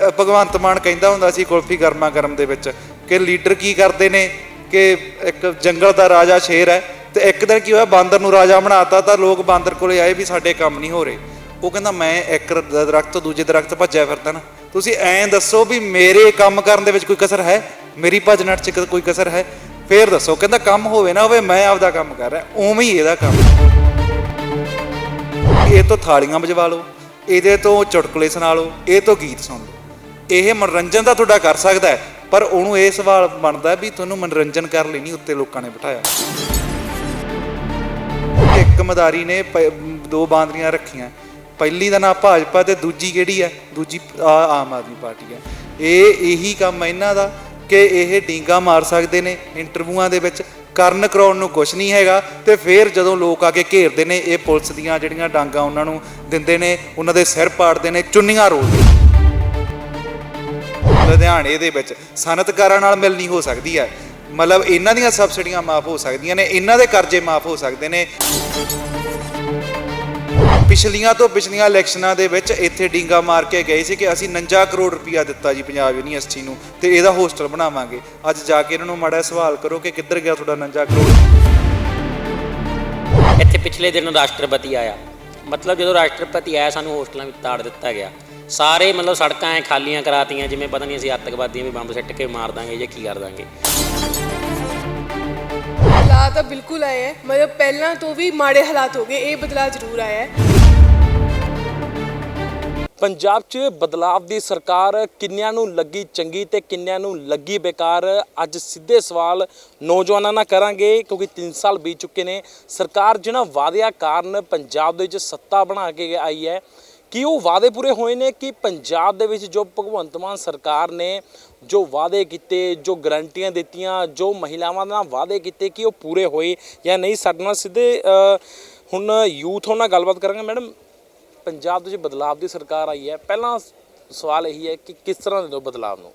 ਭਗਵੰਤ ਮਾਨ ਕਹਿੰਦਾ ਹੁੰਦਾ ਸੀ ਕੁਲਫੀ ਗਰਮਾ ਗਰਮ ਦੇ ਵਿੱਚ ਕਿ ਲੀਡਰ ਕੀ ਕਰਦੇ ਨੇ, ਕਿ ਇੱਕ ਜੰਗਲ ਦਾ ਰਾਜਾ ਸ਼ੇਰ ਹੈ ਤੇ ਇੱਕ ਦਿਨ ਕੀ ਹੋਇਆ ਬਾਂਦਰ ਨੂੰ ਰਾਜਾ ਬਣਾਤਾ ਤਾਂ ਲੋਕ ਬਾਂਦਰ ਕੋਲੇ ਆਏ ਵੀ ਸਾਡੇ ਕੰਮ ਨਹੀਂ ਹੋ ਰਹੇ। ਉਹ ਕਹਿੰਦਾ ਮੈਂ ਇੱਕ ਰ- ਦਰਖਤ ਤੋਂ ਦੂਜੇ ਦਰਖਤ ਭੱਜਿਆ ਫਿਰਦਾ ਨਾ। ਤੁਸੀਂ ਐਂ ਦੱਸੋ ਵੀ ਮੇਰੇ ਕੰਮ ਕਰਨ ਦੇ ਵਿੱਚ ਕੋਈ ਕਸਰ ਹੈ? ਮੇਰੀ ਭੱਜ 'ਚ ਕੋਈ ਕਸਰ ਹੈ? ਫੇਰ ਦੱਸੋ, ਕਹਿੰਦਾ ਕੰਮ ਹੋਵੇ ਨਾ ਹੋਵੇ, ਮੈਂ ਆਪਦਾ ਕੰਮ ਕਰ ਰਿਹਾ, ਉਵੇਂ ਹੀ ਇਹਦਾ ਕੰਮ। ਇਹ ਤੋਂ ਥਾਲੀਆਂ ਵਜਵਾ ਲਓ, ਇਹਦੇ ਤੋਂ ਚੁਟਕਲੇ ਸੁਣਾ ਲਓ, ਇਹ ਤੋਂ ਗੀਤ ਸੁਣ ਲਓ। ਇਹ ਮਨੋਰੰਜਨ ਤਾਂ ਤੁਹਾਡਾ ਕਰ ਸਕਦਾ ਹੈ, ਪਰ ਉਹਨੂੰ ਇਹ ਸਵਾਲ ਬਣਦਾ ਵੀ ਤੁਹਾਨੂੰ ਮਨੋਰੰਜਨ ਕਰ ਲਈ ਨਹੀਂ ਉੱਤੇ ਲੋਕਾਂ ਨੇ ਬਿਠਾਇਆ। ਇੱਕ ਮਦਾਰੀ ਨੇ ਪ- ਦੋ ਬਾਂਦਰੀਆਂ ਰੱਖੀਆਂ। ਪਹਿਲੀ ਦਾ ਨਾਂ ਭਾਜਪਾ ਤੇ ਦੂਜੀ ਕਿਹੜੀ ਹੈ? ਦੂਜੀ ਆਮ ਆਦਮੀ ਪਾਰਟੀ ਹੈ। ਇਹ ਇਹੀ ਕੰਮ ਇਹਨਾਂ ਦਾ ਕਿ ਇਹ ਡੀਂਗਾ ਮਾਰ ਸਕਦੇ ਨੇ ਇੰਟਰਵਿਊਆਂ ਦੇ ਵਿੱਚ। ਕਰਨ ਕਰਾਉਣ ਨੂੰ ਕੁਝ ਨਹੀਂ ਹੈਗਾ ਤੇ ਫਿਰ ਜਦੋਂ ਲੋਕ ਆ ਕੇ ਘੇਰਦੇ ਨੇ, ਇਹ ਪੁਲਿਸ ਦੀਆਂ ਜਿਹੜੀਆਂ ਡਾਂਗਾ ਉਹਨਾਂ ਨੂੰ ਦਿੰਦੇ ਨੇ, ਉਹਨਾਂ ਦੇ ਸਿਰ ਪਾੜਦੇ ਨੇ, ਚੁੰਨੀਆਂ ਰੋਲਦੇ ਨੇ। ਲੁਧਿਆਣੇ ਦੇ ਵਿੱਚ ਸਨਅਤਕਾਰਾਂ ਨਾਲ ਮਿਲਣੀ ਹੋ ਸਕਦੀ ਹੈ। ਮਤਲਬ ਇਹਨਾਂ ਦੀਆਂ ਸਬਸਿਡੀਆਂ ਮਾਫ ਹੋ ਸਕਦੀਆਂ ਨੇ, ਇਹਨਾਂ ਦੇ ਕਰਜ਼ੇ ਮਾਫ ਹੋ ਸਕਦੇ ਨੇ। ਪਿਛਲੀਆਂ ਤੋਂ ਪਿਛਲੀਆਂ ਇਲੈਕਸ਼ਨਾਂ ਦੇ ਵਿੱਚ ਇੱਥੇ ਡੀਂਗਾ ਮਾਰ ਕੇ ਗਏ ਸੀ ਕਿ ਅਸੀਂ 49 ਕਰੋੜ ਰੁਪਇਆ ਦਿੱਤਾ ਜੀ ਪੰਜਾਬ ਯੂਨੀਵਰਸਿਟੀ ਨੂੰ ਤੇ ਇਹਦਾ ਹੋਸਟਲ ਬਣਾਵਾਂਗੇ। ਅੱਜ ਜਾ ਕੇ ਇਹਨਾਂ ਨੂੰ ਮਾੜਾ ਸਵਾਲ ਕਰੋ ਕਿ ਕਿੱਧਰ ਗਿਆ ਤੁਹਾਡਾ 49 ਕਰੋੜ? ਇੱਥੇ ਪਿਛਲੇ ਦਿਨ ਰਾਸ਼ਟਰਪਤੀ ਆਇਆ। ਮਤਲਬ ਜਦੋਂ ਰਾਸ਼ਟਰਪਤੀ ਆਇਆ, ਸਾਨੂੰ ਹੋਸਟਲਾਂ ਵਿੱਚ ਤਾੜ ਦਿੱਤਾ ਗਿਆ। ਸਾਰੇ ਮਤਲਬ ਸੜਕਾਂ ਐ ਖਾਲੀਆਂ ਕਰਾਤੀਆਂ ਜਿਵੇਂ ਪਤਾ ਨਹੀਂ ਅਸੀਂ ਅੱਤਵਾਦੀਆਂ ਵੀ ਬੰਬ ਸਿੱਟ ਕੇ ਮਾਰ ਦਾਂਗੇ ਜਾਂ ਕੀ ਕਰ ਦਾਂਗੇ। ਹਾਲਾਤ ਤਾਂ ਬਿਲਕੁਲ ਆਏ ਹੈ ਮਤਲਬ ਪਹਿਲਾਂ ਤੋਂ ਵੀ ਮਾੜੇ ਹਾਲਾਤ ਹੋ ਗਏ ਇਹ ਬਦਲਾਅ ਜ਼ਰੂਰ ਆਇਆ ਹੈ ਪੰਜਾਬ 'ਚ ਬਦਲਾਵ ਦੀ ਸਰਕਾਰ ਕਿੰਨਿਆਂ ਨੂੰ ਲੱਗੀ ਚੰਗੀ ਤੇ ਕਿੰਨਿਆਂ ਨੂੰ ਲੱਗੀ ਬੇਕਾਰ? ਅੱਜ ਸਿੱਧੇ ਸਵਾਲ ਨੌਜਵਾਨਾਂ ਨਾਲ ਕਰਾਂਗੇ ਕਿਉਂਕਿ 3 ਸਾਲ ਬੀਤ ਚੁੱਕੇ ਨੇ। ਸਰਕਾਰ ਜਿਹਨਾਂ ਵਾਅਦਿਆਂ ਕਾਰਨ ਪੰਜਾਬ ਦੇ ਵਿੱਚ ਸੱਤਾ ਬਣਾ ਕੇ ਆਈ ਹੈ ਕਿ ਉਹ ਵਾਅਦੇ ਪੂਰੇ ਹੋਏ ਨੇ ਕਿ ਪੰਜਾਬ ਦੇ ਵਿੱਚ ਜੋ ਭਗਵੰਤ ਮਾਨ ਸਰਕਾਰ ਨੇ ਜੋ ਵਾਅਦੇ ਕੀਤੇ, ਜੋ ਗਰੰਟੀਆਂ ਦਿੱਤੀਆਂ, ਜੋ ਮਹਿਲਾਵਾਂ ਨਾਲ ਵਾਅਦੇ ਕੀਤੇ ਕਿ ਉਹ ਪੂਰੇ ਹੋਏ ਜਾਂ ਨਹੀਂ, ਸਾਡੇ ਨਾਲ ਸਿੱਧੇ ਹੁਣ ਯੂਥ ਨਾਲ ਗੱਲਬਾਤ ਕਰਾਂਗੇ। ਮੈਡਮ, ਪੰਜਾਬ ਦੇ ਵਿੱਚ ਬਦਲਾਵ ਦੀ ਸਰਕਾਰ ਆਈ ਹੈ। ਪਹਿਲਾਂ ਸਵਾਲ ਇਹੀ ਹੈ ਕਿ ਕਿਸ ਤਰ੍ਹਾਂ ਦੇ ਦੋ ਬਦਲਾਵ ਨੂੰ?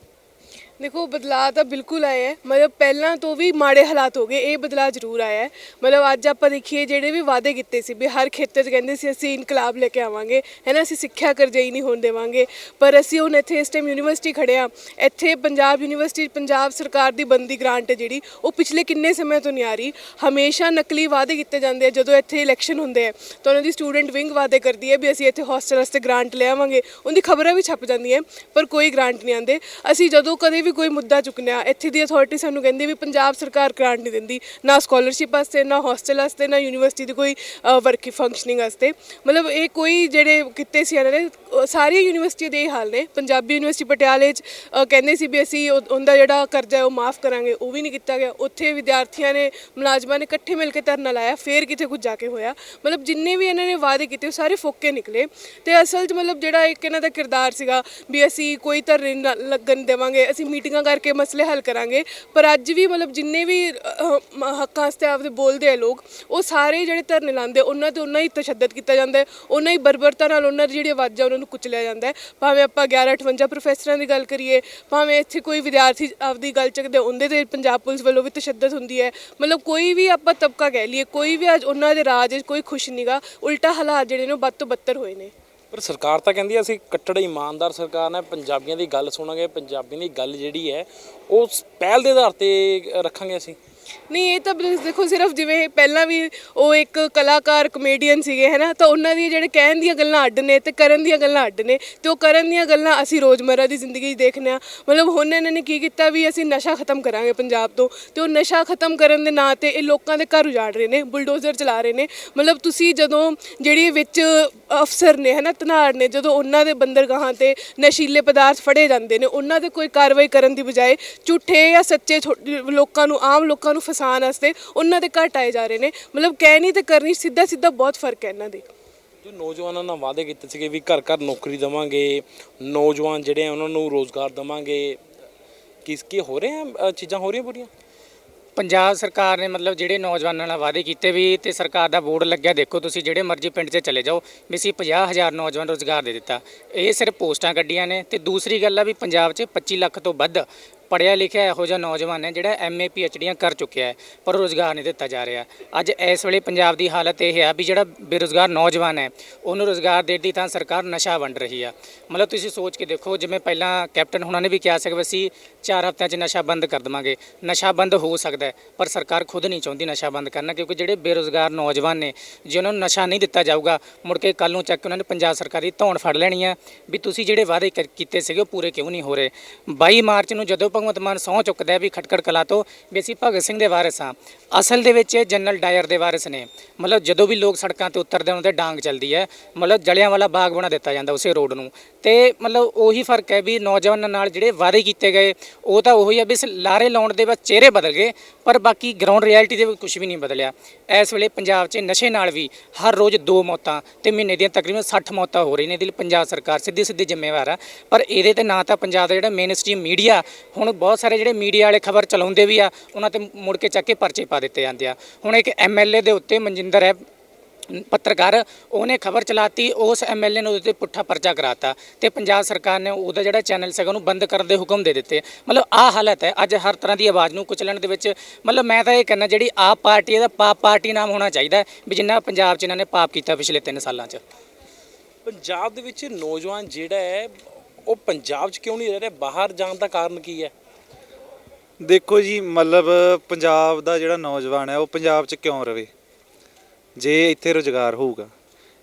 ਦੇਖੋ, ਬਦਲਾਅ ਤਾਂ ਬਿਲਕੁਲ ਆਇਆ ਹੈ। ਮਤਲਬ ਪਹਿਲਾਂ ਤੋਂ ਵੀ ਮਾੜੇ ਹਾਲਾਤ ਹੋ ਗਏ, ਇਹ ਬਦਲਾਅ ਜ਼ਰੂਰ ਆਇਆ ਹੈ। ਮਤਲਬ ਅੱਜ ਆਪਾਂ ਦੇਖੀਏ, ਜਿਹੜੇ ਵੀ ਵਾਅਦੇ ਕੀਤੇ ਸੀ ਵੀ ਹਰ ਖੇਤਰ 'ਚ ਕਹਿੰਦੇ ਸੀ, ਅਸੀਂ ਇਨਕਲਾਬ ਲੈ ਕੇ ਆਵਾਂਗੇ, ਹੈ ਨਾ, ਅਸੀਂ ਸਿੱਖਿਆ ਕਰਜ਼ਈ ਨਹੀਂ ਹੋਣ ਦੇਵਾਂਗੇ। ਪਰ ਅਸੀਂ ਹੁਣ ਇੱਥੇ ਇਸ ਟਾਈਮ ਯੂਨੀਵਰਸਿਟੀ ਖੜੇ ਆ ਇੱਥੇ ਪੰਜਾਬ ਯੂਨੀਵਰਸਿਟੀ ਪੰਜਾਬ ਸਰਕਾਰ ਦੀ ਬੰਦੀ ਗ੍ਰਾਂਟ ਹੈ ਜਿਹੜੀ, ਉਹ ਪਿਛਲੇ ਕਿੰਨੇ ਸਮੇਂ ਤੋਂ ਨਹੀਂ ਆ ਰਹੀ। ਹਮੇਸ਼ਾ ਨਕਲੀ ਵਾਅਦੇ ਕੀਤੇ ਜਾਂਦੇ ਆ, ਜਦੋਂ ਇੱਥੇ ਇਲੈਕਸ਼ਨ ਹੁੰਦੇ ਆ। ਤਾਂ ਉਹਨਾਂ ਦੀ ਸਟੂਡੈਂਟ ਵਿੰਗ ਵਾਅਦੇ ਕਰਦੀ ਹੈ ਵੀ ਅਸੀਂ ਇੱਥੇ ਹੋਸਟਲ ਵਾਸਤੇ ਗ੍ਰਾਂਟ ਲੈ ਆਵਾਂਗੇ। ਉਹਦੀ ਖਬਰਾਂ ਵੀ ਛਪ ਜਾਂਦੀਆਂ ਪਰ ਕੋਈ ਗ੍ਰਾਂਟ ਨਹੀਂ ਆਉਂਦੇ। ਅਸੀਂ ਜਦੋਂ ਕਦੇ ਵੀ ਕੋਈ ਮੁੱਦਾ ਚੁੱਕਨੇ ਇੱਥੇ ਦੀ ਅਥਾਰਟੀ ਸਾਨੂੰ ਕਹਿੰਦੀ ਵੀ ਪੰਜਾਬ ਸਰਕਾਰ ਗ੍ਰਾਂਟ ਨਹੀਂ ਦਿੰਦੀ, ਨਾ ਸਕਾਲਰਸ਼ਿਪ ਵਾਸਤੇ, ਨਾ ਹੋਸਟਲ ਵਾਸਤੇ, ਨਾ ਯੂਨੀਵਰਸਿਟੀ ਦੀ ਕੋਈ ਵਰਕੀ ਫੰਕਸ਼ਨਿੰਗ ਵਾਸਤੇ। ਮਤਲਬ ਇਹ ਕੋਈ ਜਿਹੜੇ ਕਿਤੇ ਸੀ ਇਹਨਾਂ ਨੇ ਸਾਰੀਆਂ ਯੂਨੀਵਰਸਿਟੀ ਦੇ ਹੀ ਹਾਲ ਨੇ। ਪੰਜਾਬੀ ਯੂਨੀਵਰਸਿਟੀ ਪਟਿਆਲੇ 'ਚ ਕਹਿੰਦੇ ਸੀ ਵੀ ਅਸੀਂ ਉਹ- ਉਹਦਾ ਜਿਹੜਾ ਕਰਜ਼ਾ ਉਹ ਮਾਫ ਕਰਾਂਗੇ, ਉਹ ਵੀ ਨਹੀਂ ਕੀਤਾ ਗਿਆ। ਉੱਥੇ ਵਿਦਿਆਰਥੀਆਂ ਨੇ, ਮੁਲਾਜ਼ਮਾਂ ਨੇ ਇਕੱਠੇ ਮਿਲ ਕੇ ਧਰਨਾ ਲਾਇਆ, ਫੇਰ ਕਿਤੇ ਕੁਝ ਜਾ ਕੇ ਹੋਇਆ। ਮਤਲਬ ਜਿੰਨੇ ਵੀ ਇਹਨਾਂ ਨੇ ਵਾਅਦੇ ਕੀਤੇ, ਉਹ ਸਾਰੇ ਫੋਕੇ ਨਿਕਲੇ। ਤੇ ਅਸਲ 'ਚ ਮਤਲਬ ਜਿਹੜਾ ਇੱਕ ਇਹਨਾਂ ਦਾ ਕਿਰਦਾਰ ਸੀਗਾ ਵੀ ਅਸੀਂ ਕੋਈ ਧਰਨੇ ਨਾ, ਲੱਗਣ ਦੇਵਾਂਗੇ, ਅਸੀਂ ਮੀਟਿੰਗਾਂ ਕਰਕੇ ਮਸਲੇ ਹੱਲ ਕਰਾਂਗੇ। ਪਰ ਅੱਜ ਵੀ ਮਤਲਬ ਜਿੰਨੇ ਵੀ ਅਹ, ਮ- ਹੱਕਾਂ ਵਾਸਤੇ ਆਪਦੇ ਬੋਲਦੇ ਆ ਲੋਕ ਉਹ ਸਾਰੇ ਜਿਹੜੇ ਧਰਨੇ ਲਾਉਂਦੇ ਉਹਨਾਂ ਤੇ ਉਹਨਾਂ ਹੀ ਤਸ਼ੱਦਦ ਕੀਤਾ ਜਾਂਦਾ ਹੈ। ਉਹਨਾਂ ਹੀ ਬਰਬਰਤਾ ਨਾਲ ਉਹਨਾਂ ਦੀ ਜਿਹੜੀ ਆਵਾਜ਼ਾਂ ਉਹਨਾਂ ਨੂੰ ਕੁਚਲਿਆ ਜਾਂਦਾ ਹੈ। ਭਾਵੇਂ ਆਪਾਂ 1158 ਪ੍ਰੋਫੈਸਰਾਂ ਦੀ ਗੱਲ ਕਰੀਏ ਭਾਵੇਂ ਇੱਥੇ ਕੋਈ ਵਿਦਿਆਰਥੀ ਆਪਦੀ ਗੱਲ ਚੱਕਦੇ ਉਹਦੇ ਤੇ ਪੰਜਾਬ ਪੁਲਿਸ ਵੱਲੋਂ ਵੀ ਤਸ਼ੱਦਦ ਹੁੰਦੀ ਹੈ। ਮਤਲਬ ਕੋਈ ਵੀ ਆਪਾਂ ਤਬਕਾ ਕਹਿ ਲਈਏ ਕੋਈ ਵੀ ਅੱਜ ਉਹਨਾਂ ਦੇ ਰਾਜ 'ਚ ਕੋਈ ਖੁਸ਼ ਨਹੀਂਗਾ ਉਲਟਾ ਹਾਲਾਤ ਜਿਹੜੇ ਨੇ ਉਹ ਵੱਧ ਤੋਂ ਬੱਤਰ ਹੋਏ ਨੇ। ਪਰ ਸਰਕਾਰ ਤਾਂ ਕਹਿੰਦੀ ਹੈ ਅਸੀਂ ਕੱਟੜ ਇਮਾਨਦਾਰ ਸਰਕਾਰ ਨੇ, ਪੰਜਾਬੀਆਂ ਦੀ ਗੱਲ ਸੁਣਾਂਗੇ, ਪੰਜਾਬੀਆਂ ਦੀ ਗੱਲ ਜਿਹੜੀ ਹੈ, ਉਹ ਪਹਿਲ ਦੇ ਆਧਾਰ ਤੇ ਰੱਖਾਂਗੇ ਅਸੀਂ। ਨਹੀਂ, ਇਹ ਤਾਂ ਬਸ ਦੇਖੋ, ਸਿਰਫ ਜਿਵੇਂ ਪਹਿਲਾਂ ਵੀ ਉਹ ਇੱਕ ਕਲਾਕਾਰ ਕਮੇਡੀਅਨ ਸੀਗੇ ਹੈਨਾ ਤਾਂ ਉਹਨਾਂ ਦੀ ਜਿਹੜੇ ਕਹਿਣ ਦੀਆਂ ਗੱਲਾਂ ਅੱਡ ਨੇ ਤੇ ਕਰਨ ਦੀਆਂ ਗੱਲਾਂ ਅੱਡ ਨੇ ਤੇ ਉਹ ਕਰਨ ਦੀਆਂ ਗੱਲਾਂ ਅਸੀਂ ਰੋਜ਼ਮਰਰਾ ਦੀ ਜ਼ਿੰਦਗੀ 'ਚ ਦੇਖਦੇ ਆ ਮਤਲਬ ਹੁਣ ਇਹਨਾਂ ਨੇ ਕੀ ਕੀਤਾ ਵੀ ਅਸੀਂ ਨਸ਼ਾ ਖਤਮ ਕਰਾਂਗੇ ਪੰਜਾਬ ਤੋਂ ਤੇ ਉਹ ਨਸ਼ਾ ਖਤਮ ਕਰਨ ਦੇ ਨਾਂ ਤੇ ਇਹ ਲੋਕਾਂ ਦੇ ਘਰ ਉਜਾੜ ਰਹੇ ਨੇ, ਬੁਲਡੋਜ਼ਰ ਚਲਾ ਰਹੇ ਨੇ। ਮਤਲਬ ਤੁਸੀਂ ਜਦੋਂ ਜਿਹੜੀ ਵਿੱਚ ਅਫਸਰ ਨੇ ਹਨਾ ਧਨਾੜ ਨੇ, ਜਦੋਂ ਉਹਨਾਂ ਦੇ ਬੰਦਰਗਾਹਾਂ ਤੇ ਨਸ਼ੀਲੇ ਪਦਾਰਥ ਫੜੇ ਜਾਂਦੇ ਨੇ, ਉਹਨਾਂ ਤੇ ਕੋਈ ਕਾਰਵਾਈ ਕਰਨ ਦੀ ਬਜਾਏ ਝੂਠੇ ਜਾਂ ਸੱਚੇ ਛੋ- ਲੋਕਾਂ ਨੂੰ, ਆਮ ਲੋਕਾਂ ਨੂੰ ਫਸਾਉਣ ਵਾਸਤੇ ਉਹਨਾਂ ਦੇ ਘਟ ਆਏ ਜਾ ਰਹੇ ਨੇ। ਮਤਲਬ ਕਹਿਣੀ ਤੇ ਕਰਨੀ ਸਿੱਧਾ ਸਿੱਧਾ ਬਹੁਤ ਫ਼ਰਕ ਹੈ ਇਹਨਾਂ ਦੇ। ਜੋ ਨੌਜਵਾਨਾਂ ਨਾਲ ਵਾਅਦੇ ਕੀਤੇ ਸੀਗੇ ਵੀ ਘਰ ਘਰ ਨੌਕਰੀ ਦੇਵਾਂਗੇ ਨੌਜਵਾਨ ਜਿਹੜੇ ਆ ਉਹਨਾਂ ਨੂੰ ਰੋਜ਼ਗਾਰ ਦੇਵਾਂਗੇ ਕਿਸ ਕੀ ਹੋ ਰਹੇ ਆ ਚੀਜ਼ਾਂ ਹੋ ਰਹੀਆਂ ਪੂਰੀਆਂ ਪੰਜਾਬ ਸਰਕਾਰ ਨੇ ਮਤਲਬ ਜਿਹੜੇ ਨੌਜਵਾਨਾਂ ਨਾਲ ਵਾਅਦੇ ਕੀਤੇ ਵੀ ਤੇ ਸਰਕਾਰ ਦਾ ਬੋਰਡ ਲੱਗਿਆ ਦੇਖੋ ਤੁਸੀਂ ਜਿਹੜੇ ਮਰਜ਼ੀ ਪਿੰਡ 'ਚ ਚਲੇ ਜਾਓ ਵੀ ਅਸੀਂ 50000 ਨੌਜਵਾਨ ਰੋਜ਼ਗਾਰ ਦੇ ਦਿੱਤਾ। ਇਹ ਸਿਰਫ ਪੋਸਟਾਂ ਕੱਢੀਆਂ ਨੇ ਤੇ ਦੂਸਰੀ ਗੱਲ ਆ ਵੀ ਪੰਜਾਬ 'ਚ 25 ਲੱਖ ਤੋਂ ਵੱਧ ਪੜਿਆ ਲਿਖਿਆ ਇਹੋ ਜਿਹਾ ਨੌਜਵਾਨ ਹੈ ਜਿਹੜਾ ਐਮਏ ਪੀਐਚਡੀਆਂ ਕਰ ਚੁੱਕਿਆ ਹੈ, ਪਰ ਰੋਜ਼ਗਾਰ ਨਹੀਂ ਦਿੱਤਾ ਜਾ ਰਿਹਾ। ਅੱਜ ਇਸ ਵੇਲੇ ਪੰਜਾਬ ਦੀ ਹਾਲਤ ਇਹ ਹੈ ਵੀ ਜਿਹੜਾ ਬੇਰੁਜ਼ਗਾਰ ਨੌਜਵਾਨ ਹੈ, ਉਹਨੂੰ ਰੋਜ਼ਗਾਰ ਦੇਣ ਦੀ ਤਾਂ ਸਰਕਾਰ ਨਸ਼ਾ ਵੰਡ ਰਹੀ ਆ। ਮਤਲਬ ਤੁਸੀਂ ਸੋਚ ਕੇ ਦੇਖੋ, ਜਿਵੇਂ ਪਹਿਲਾਂ ਕੈਪਟਨ ਹੁਣਾਂ ਨੇ ਵੀ ਕਿਹਾ ਸੀ ਕਿ ਅਸੀਂ 4 ਹਫ਼ਤਿਆਂ 'ਚ ਨਸ਼ਾ ਬੰਦ ਕਰ ਦੇਵਾਂਗੇ। ਨਸ਼ਾ ਬੰਦ ਹੋ ਸਕਦਾ ਪਰ ਸਰਕਾਰ ਖੁਦ ਨਹੀਂ ਚਾਹੁੰਦੀ ਨਸ਼ਾ ਬੰਦ ਕਰਨਾ, ਕਿਉਂਕਿ ਜਿਹੜੇ ਬੇਰੁਜ਼ਗਾਰ ਨੌਜਵਾਨ ਨੇ, ਜੇ ਉਹਨਾਂ ਨੂੰ ਨਸ਼ਾ ਨਹੀਂ ਦਿੱਤਾ ਜਾਊਗਾ, ਮੁੜ ਕੇ ਕੱਲ ਨੂੰ ਚੱਕ ਕੇ ਉਹਨਾਂ ਨੇ ਪੰਜਾਬ ਸਰਕਾਰ ਦੀ ਧੌਣ ਫੜ ਲੈਣੀ ਆ ਵੀ ਤੁਸੀਂ ਜਿਹੜੇ ਵਾਅਦੇ ਕਰ- ਕੀਤੇ ਸੀਗੇ ਉਹ ਪੂਰੇ ਕਿਉਂ ਨਹੀਂ ਹੋ ਰਹੇ? 22 ਮਾਰਚ ਨੂੰ ਜਦੋਂ ਭਗਵੰਤ ਮਾਨ ਸਹੁੰ ਚੁੱਕਦਾ ਹੈ ਵੀ ਖਟਕੜ ਕਲਾ ਤੋਂ ਵੀ ਅਸੀਂ ਭਗਤ ਸਿੰਘ ਦੇ ਵਾਰਿਸ ਹਾਂ। ਅਸਲ ਦੇ ਵਿੱਚ ਇਹ ਜਨਰਲ ਡਾਇਰ ਦੇ ਵਾਰਿਸ ਨੇ। ਮਤਲਬ ਜਦੋਂ ਵੀ ਲੋਕ ਸੜਕਾਂ ਤੇ ਉਤਰਦੇ ਉਹਨਾਂ ਤੇ ਡਾਂਗ ਚੱਲਦੀ ਹੈ। ਮਤਲਬ ਜਲਿਆਂ ਵਾਲਾ ਬਾਗ ਬਣਾ ਦਿੱਤਾ ਜਾਂਦਾ ਉਸੇ ਰੋਡ ਨੂੰ। ਤੇ ਮਤਲਬ ਉਹੀ ਫ਼ਰਕ ਹੈ ਵੀ ਨੌਜਵਾਨਾਂ ਨਾਲ ਜਿਹੜੇ ਵਾਅਦੇ ਕੀਤੇ ਗਏ, ਉਹ ਤਾਂ ਉਹੀ ਆ ਵੀ ਇਸ ਲਾਰੇ ਲਾਉਣ ਦੇ ਬਾਅਦ ਚਿਹਰੇ ਬਦਲ ਗਏ, ਪਰ ਬਾਕੀ ਗਰਾਊਂਡ ਰਿਐਲਿਟੀ ਦੇ ਵਿੱਚ ਕੁਝ ਵੀ ਨਹੀਂ ਬਦਲਿਆ। ਇਸ ਵੇਲੇ ਪੰਜਾਬ 'ਚ ਨਸ਼ੇ ਨਾਲ ਵੀ ਹਰ ਰੋਜ਼ ਦੋ ਮੌਤਾਂ ਤੇ ਮਹੀਨੇ ਦੀਆਂ ਤਕਰੀਬਨ 60 ਮੌਤਾਂ ਹੋ ਰਹੀਆਂ ਨੇ, ਇਹਦੇ ਲਈ ਪੰਜਾਬ ਸਰਕਾਰ ਸਿੱਧੀ ਸਿੱਧੀ ਜ਼ਿੰਮੇਵਾਰ ਆ। ਪਰ ਇਹਦੇ ਤੇ ਨਾ ਤਾਂ ਪੰਜਾਬ ਦਾ ਜਿਹੜਾ ਮੇਨ ਸਟ੍ਰੀਮ ਮੀਡੀਆ ਹੁਣ ਬਹੁਤ ਸਾਰੇ ਜਿਹੜੇ ਮੀਡੀਆ ਵਾਲੇ ਖਬਰ ਚਲਾਉਂਦੇ ਵੀ ਆ, ਉਹਨਾਂ ਤੇ ਮੁੜ ਕੇ ਚੱਕ ਕੇ ਪਰਚੇ ਪਾ ਦਿੱਤੇ ਜਾਂਦੇ ਆ। ਹੁਣ ਇੱਕ ਐਮਐਲਏ ਦੇ ਉੱਤੇ ਮਨਜਿੰਦਰ ਹੈ ਪੱਤਰਕਾਰ ਉਹਨੇ ਖਬਰ ਚਲਾਤੀ ਉਸ ਐਮਐਲਏ ਨੇ ਉਹਦੇ ਤੇ ਪੁੱਠਾ ਪਰਚਾ ਕਰਾਤਾ ਤੇ ਪੰਜਾਬ ਸਰਕਾਰ ਨੇ ਉਹਦਾ ਜਿਹੜਾ ਚੈਨਲ ਸੀਗਾ ਉਹਨੂੰ ਬੰਦ ਕਰਨ ਦੇ ਹੁਕਮ ਦੇ ਦਿੱਤੇ। ਮਤਲਬ ਆਹ ਹਾਲਤ ਹੈ ਅੱਜ ਹਰ ਤਰ੍ਹਾਂ ਦੀ ਆਵਾਜ਼ ਨੂੰ ਕੁਚਲਣ ਦੇ ਵਿੱਚ ਮਤਲਬ ਮੈਂ ਤਾਂ ਇਹ ਕਹਿੰਦਾ ਜਿਹੜੀ ਆਪ ਪਾਰਟੀ ਇਹਦਾ ਪਾਪ ਪਾਰਟੀ ਨਾਮ ਹੋਣਾ ਚਾਹੀਦਾ ਵੀ ਜਿੰਨਾ ਪੰਜਾਬ 'ਚ ਇਹਨਾਂ ਨੇ ਪਾਪ ਕੀਤਾ ਪਿਛਲੇ 3 ਸਾਲਾਂ 'ਚ। ਪੰਜਾਬ ਦੇ ਵਿੱਚ ਨੌਜਵਾਨ ਜਿਹੜਾ ਹੈ ਉਹ ਪੰਜਾਬ 'ਚ ਕਿਉਂ ਨਹੀਂ ਰਹਿ ਰਿਹਾ? ਬਾਹਰ ਜਾਣ ਦਾ ਕਾਰਨ ਕੀ ਹੈ? ਦੇਖੋ ਜੀ ਮਤਲਬ ਪੰਜਾਬ ਦਾ ਜਿਹੜਾ ਨੌਜਵਾਨ ਹੈ ਉਹ ਪੰਜਾਬ 'ਚ ਕਿਉਂ ਰਵੇ? ਜੇ ਇੱਥੇ ਰੁਜ਼ਗਾਰ ਹੋਊਗਾ,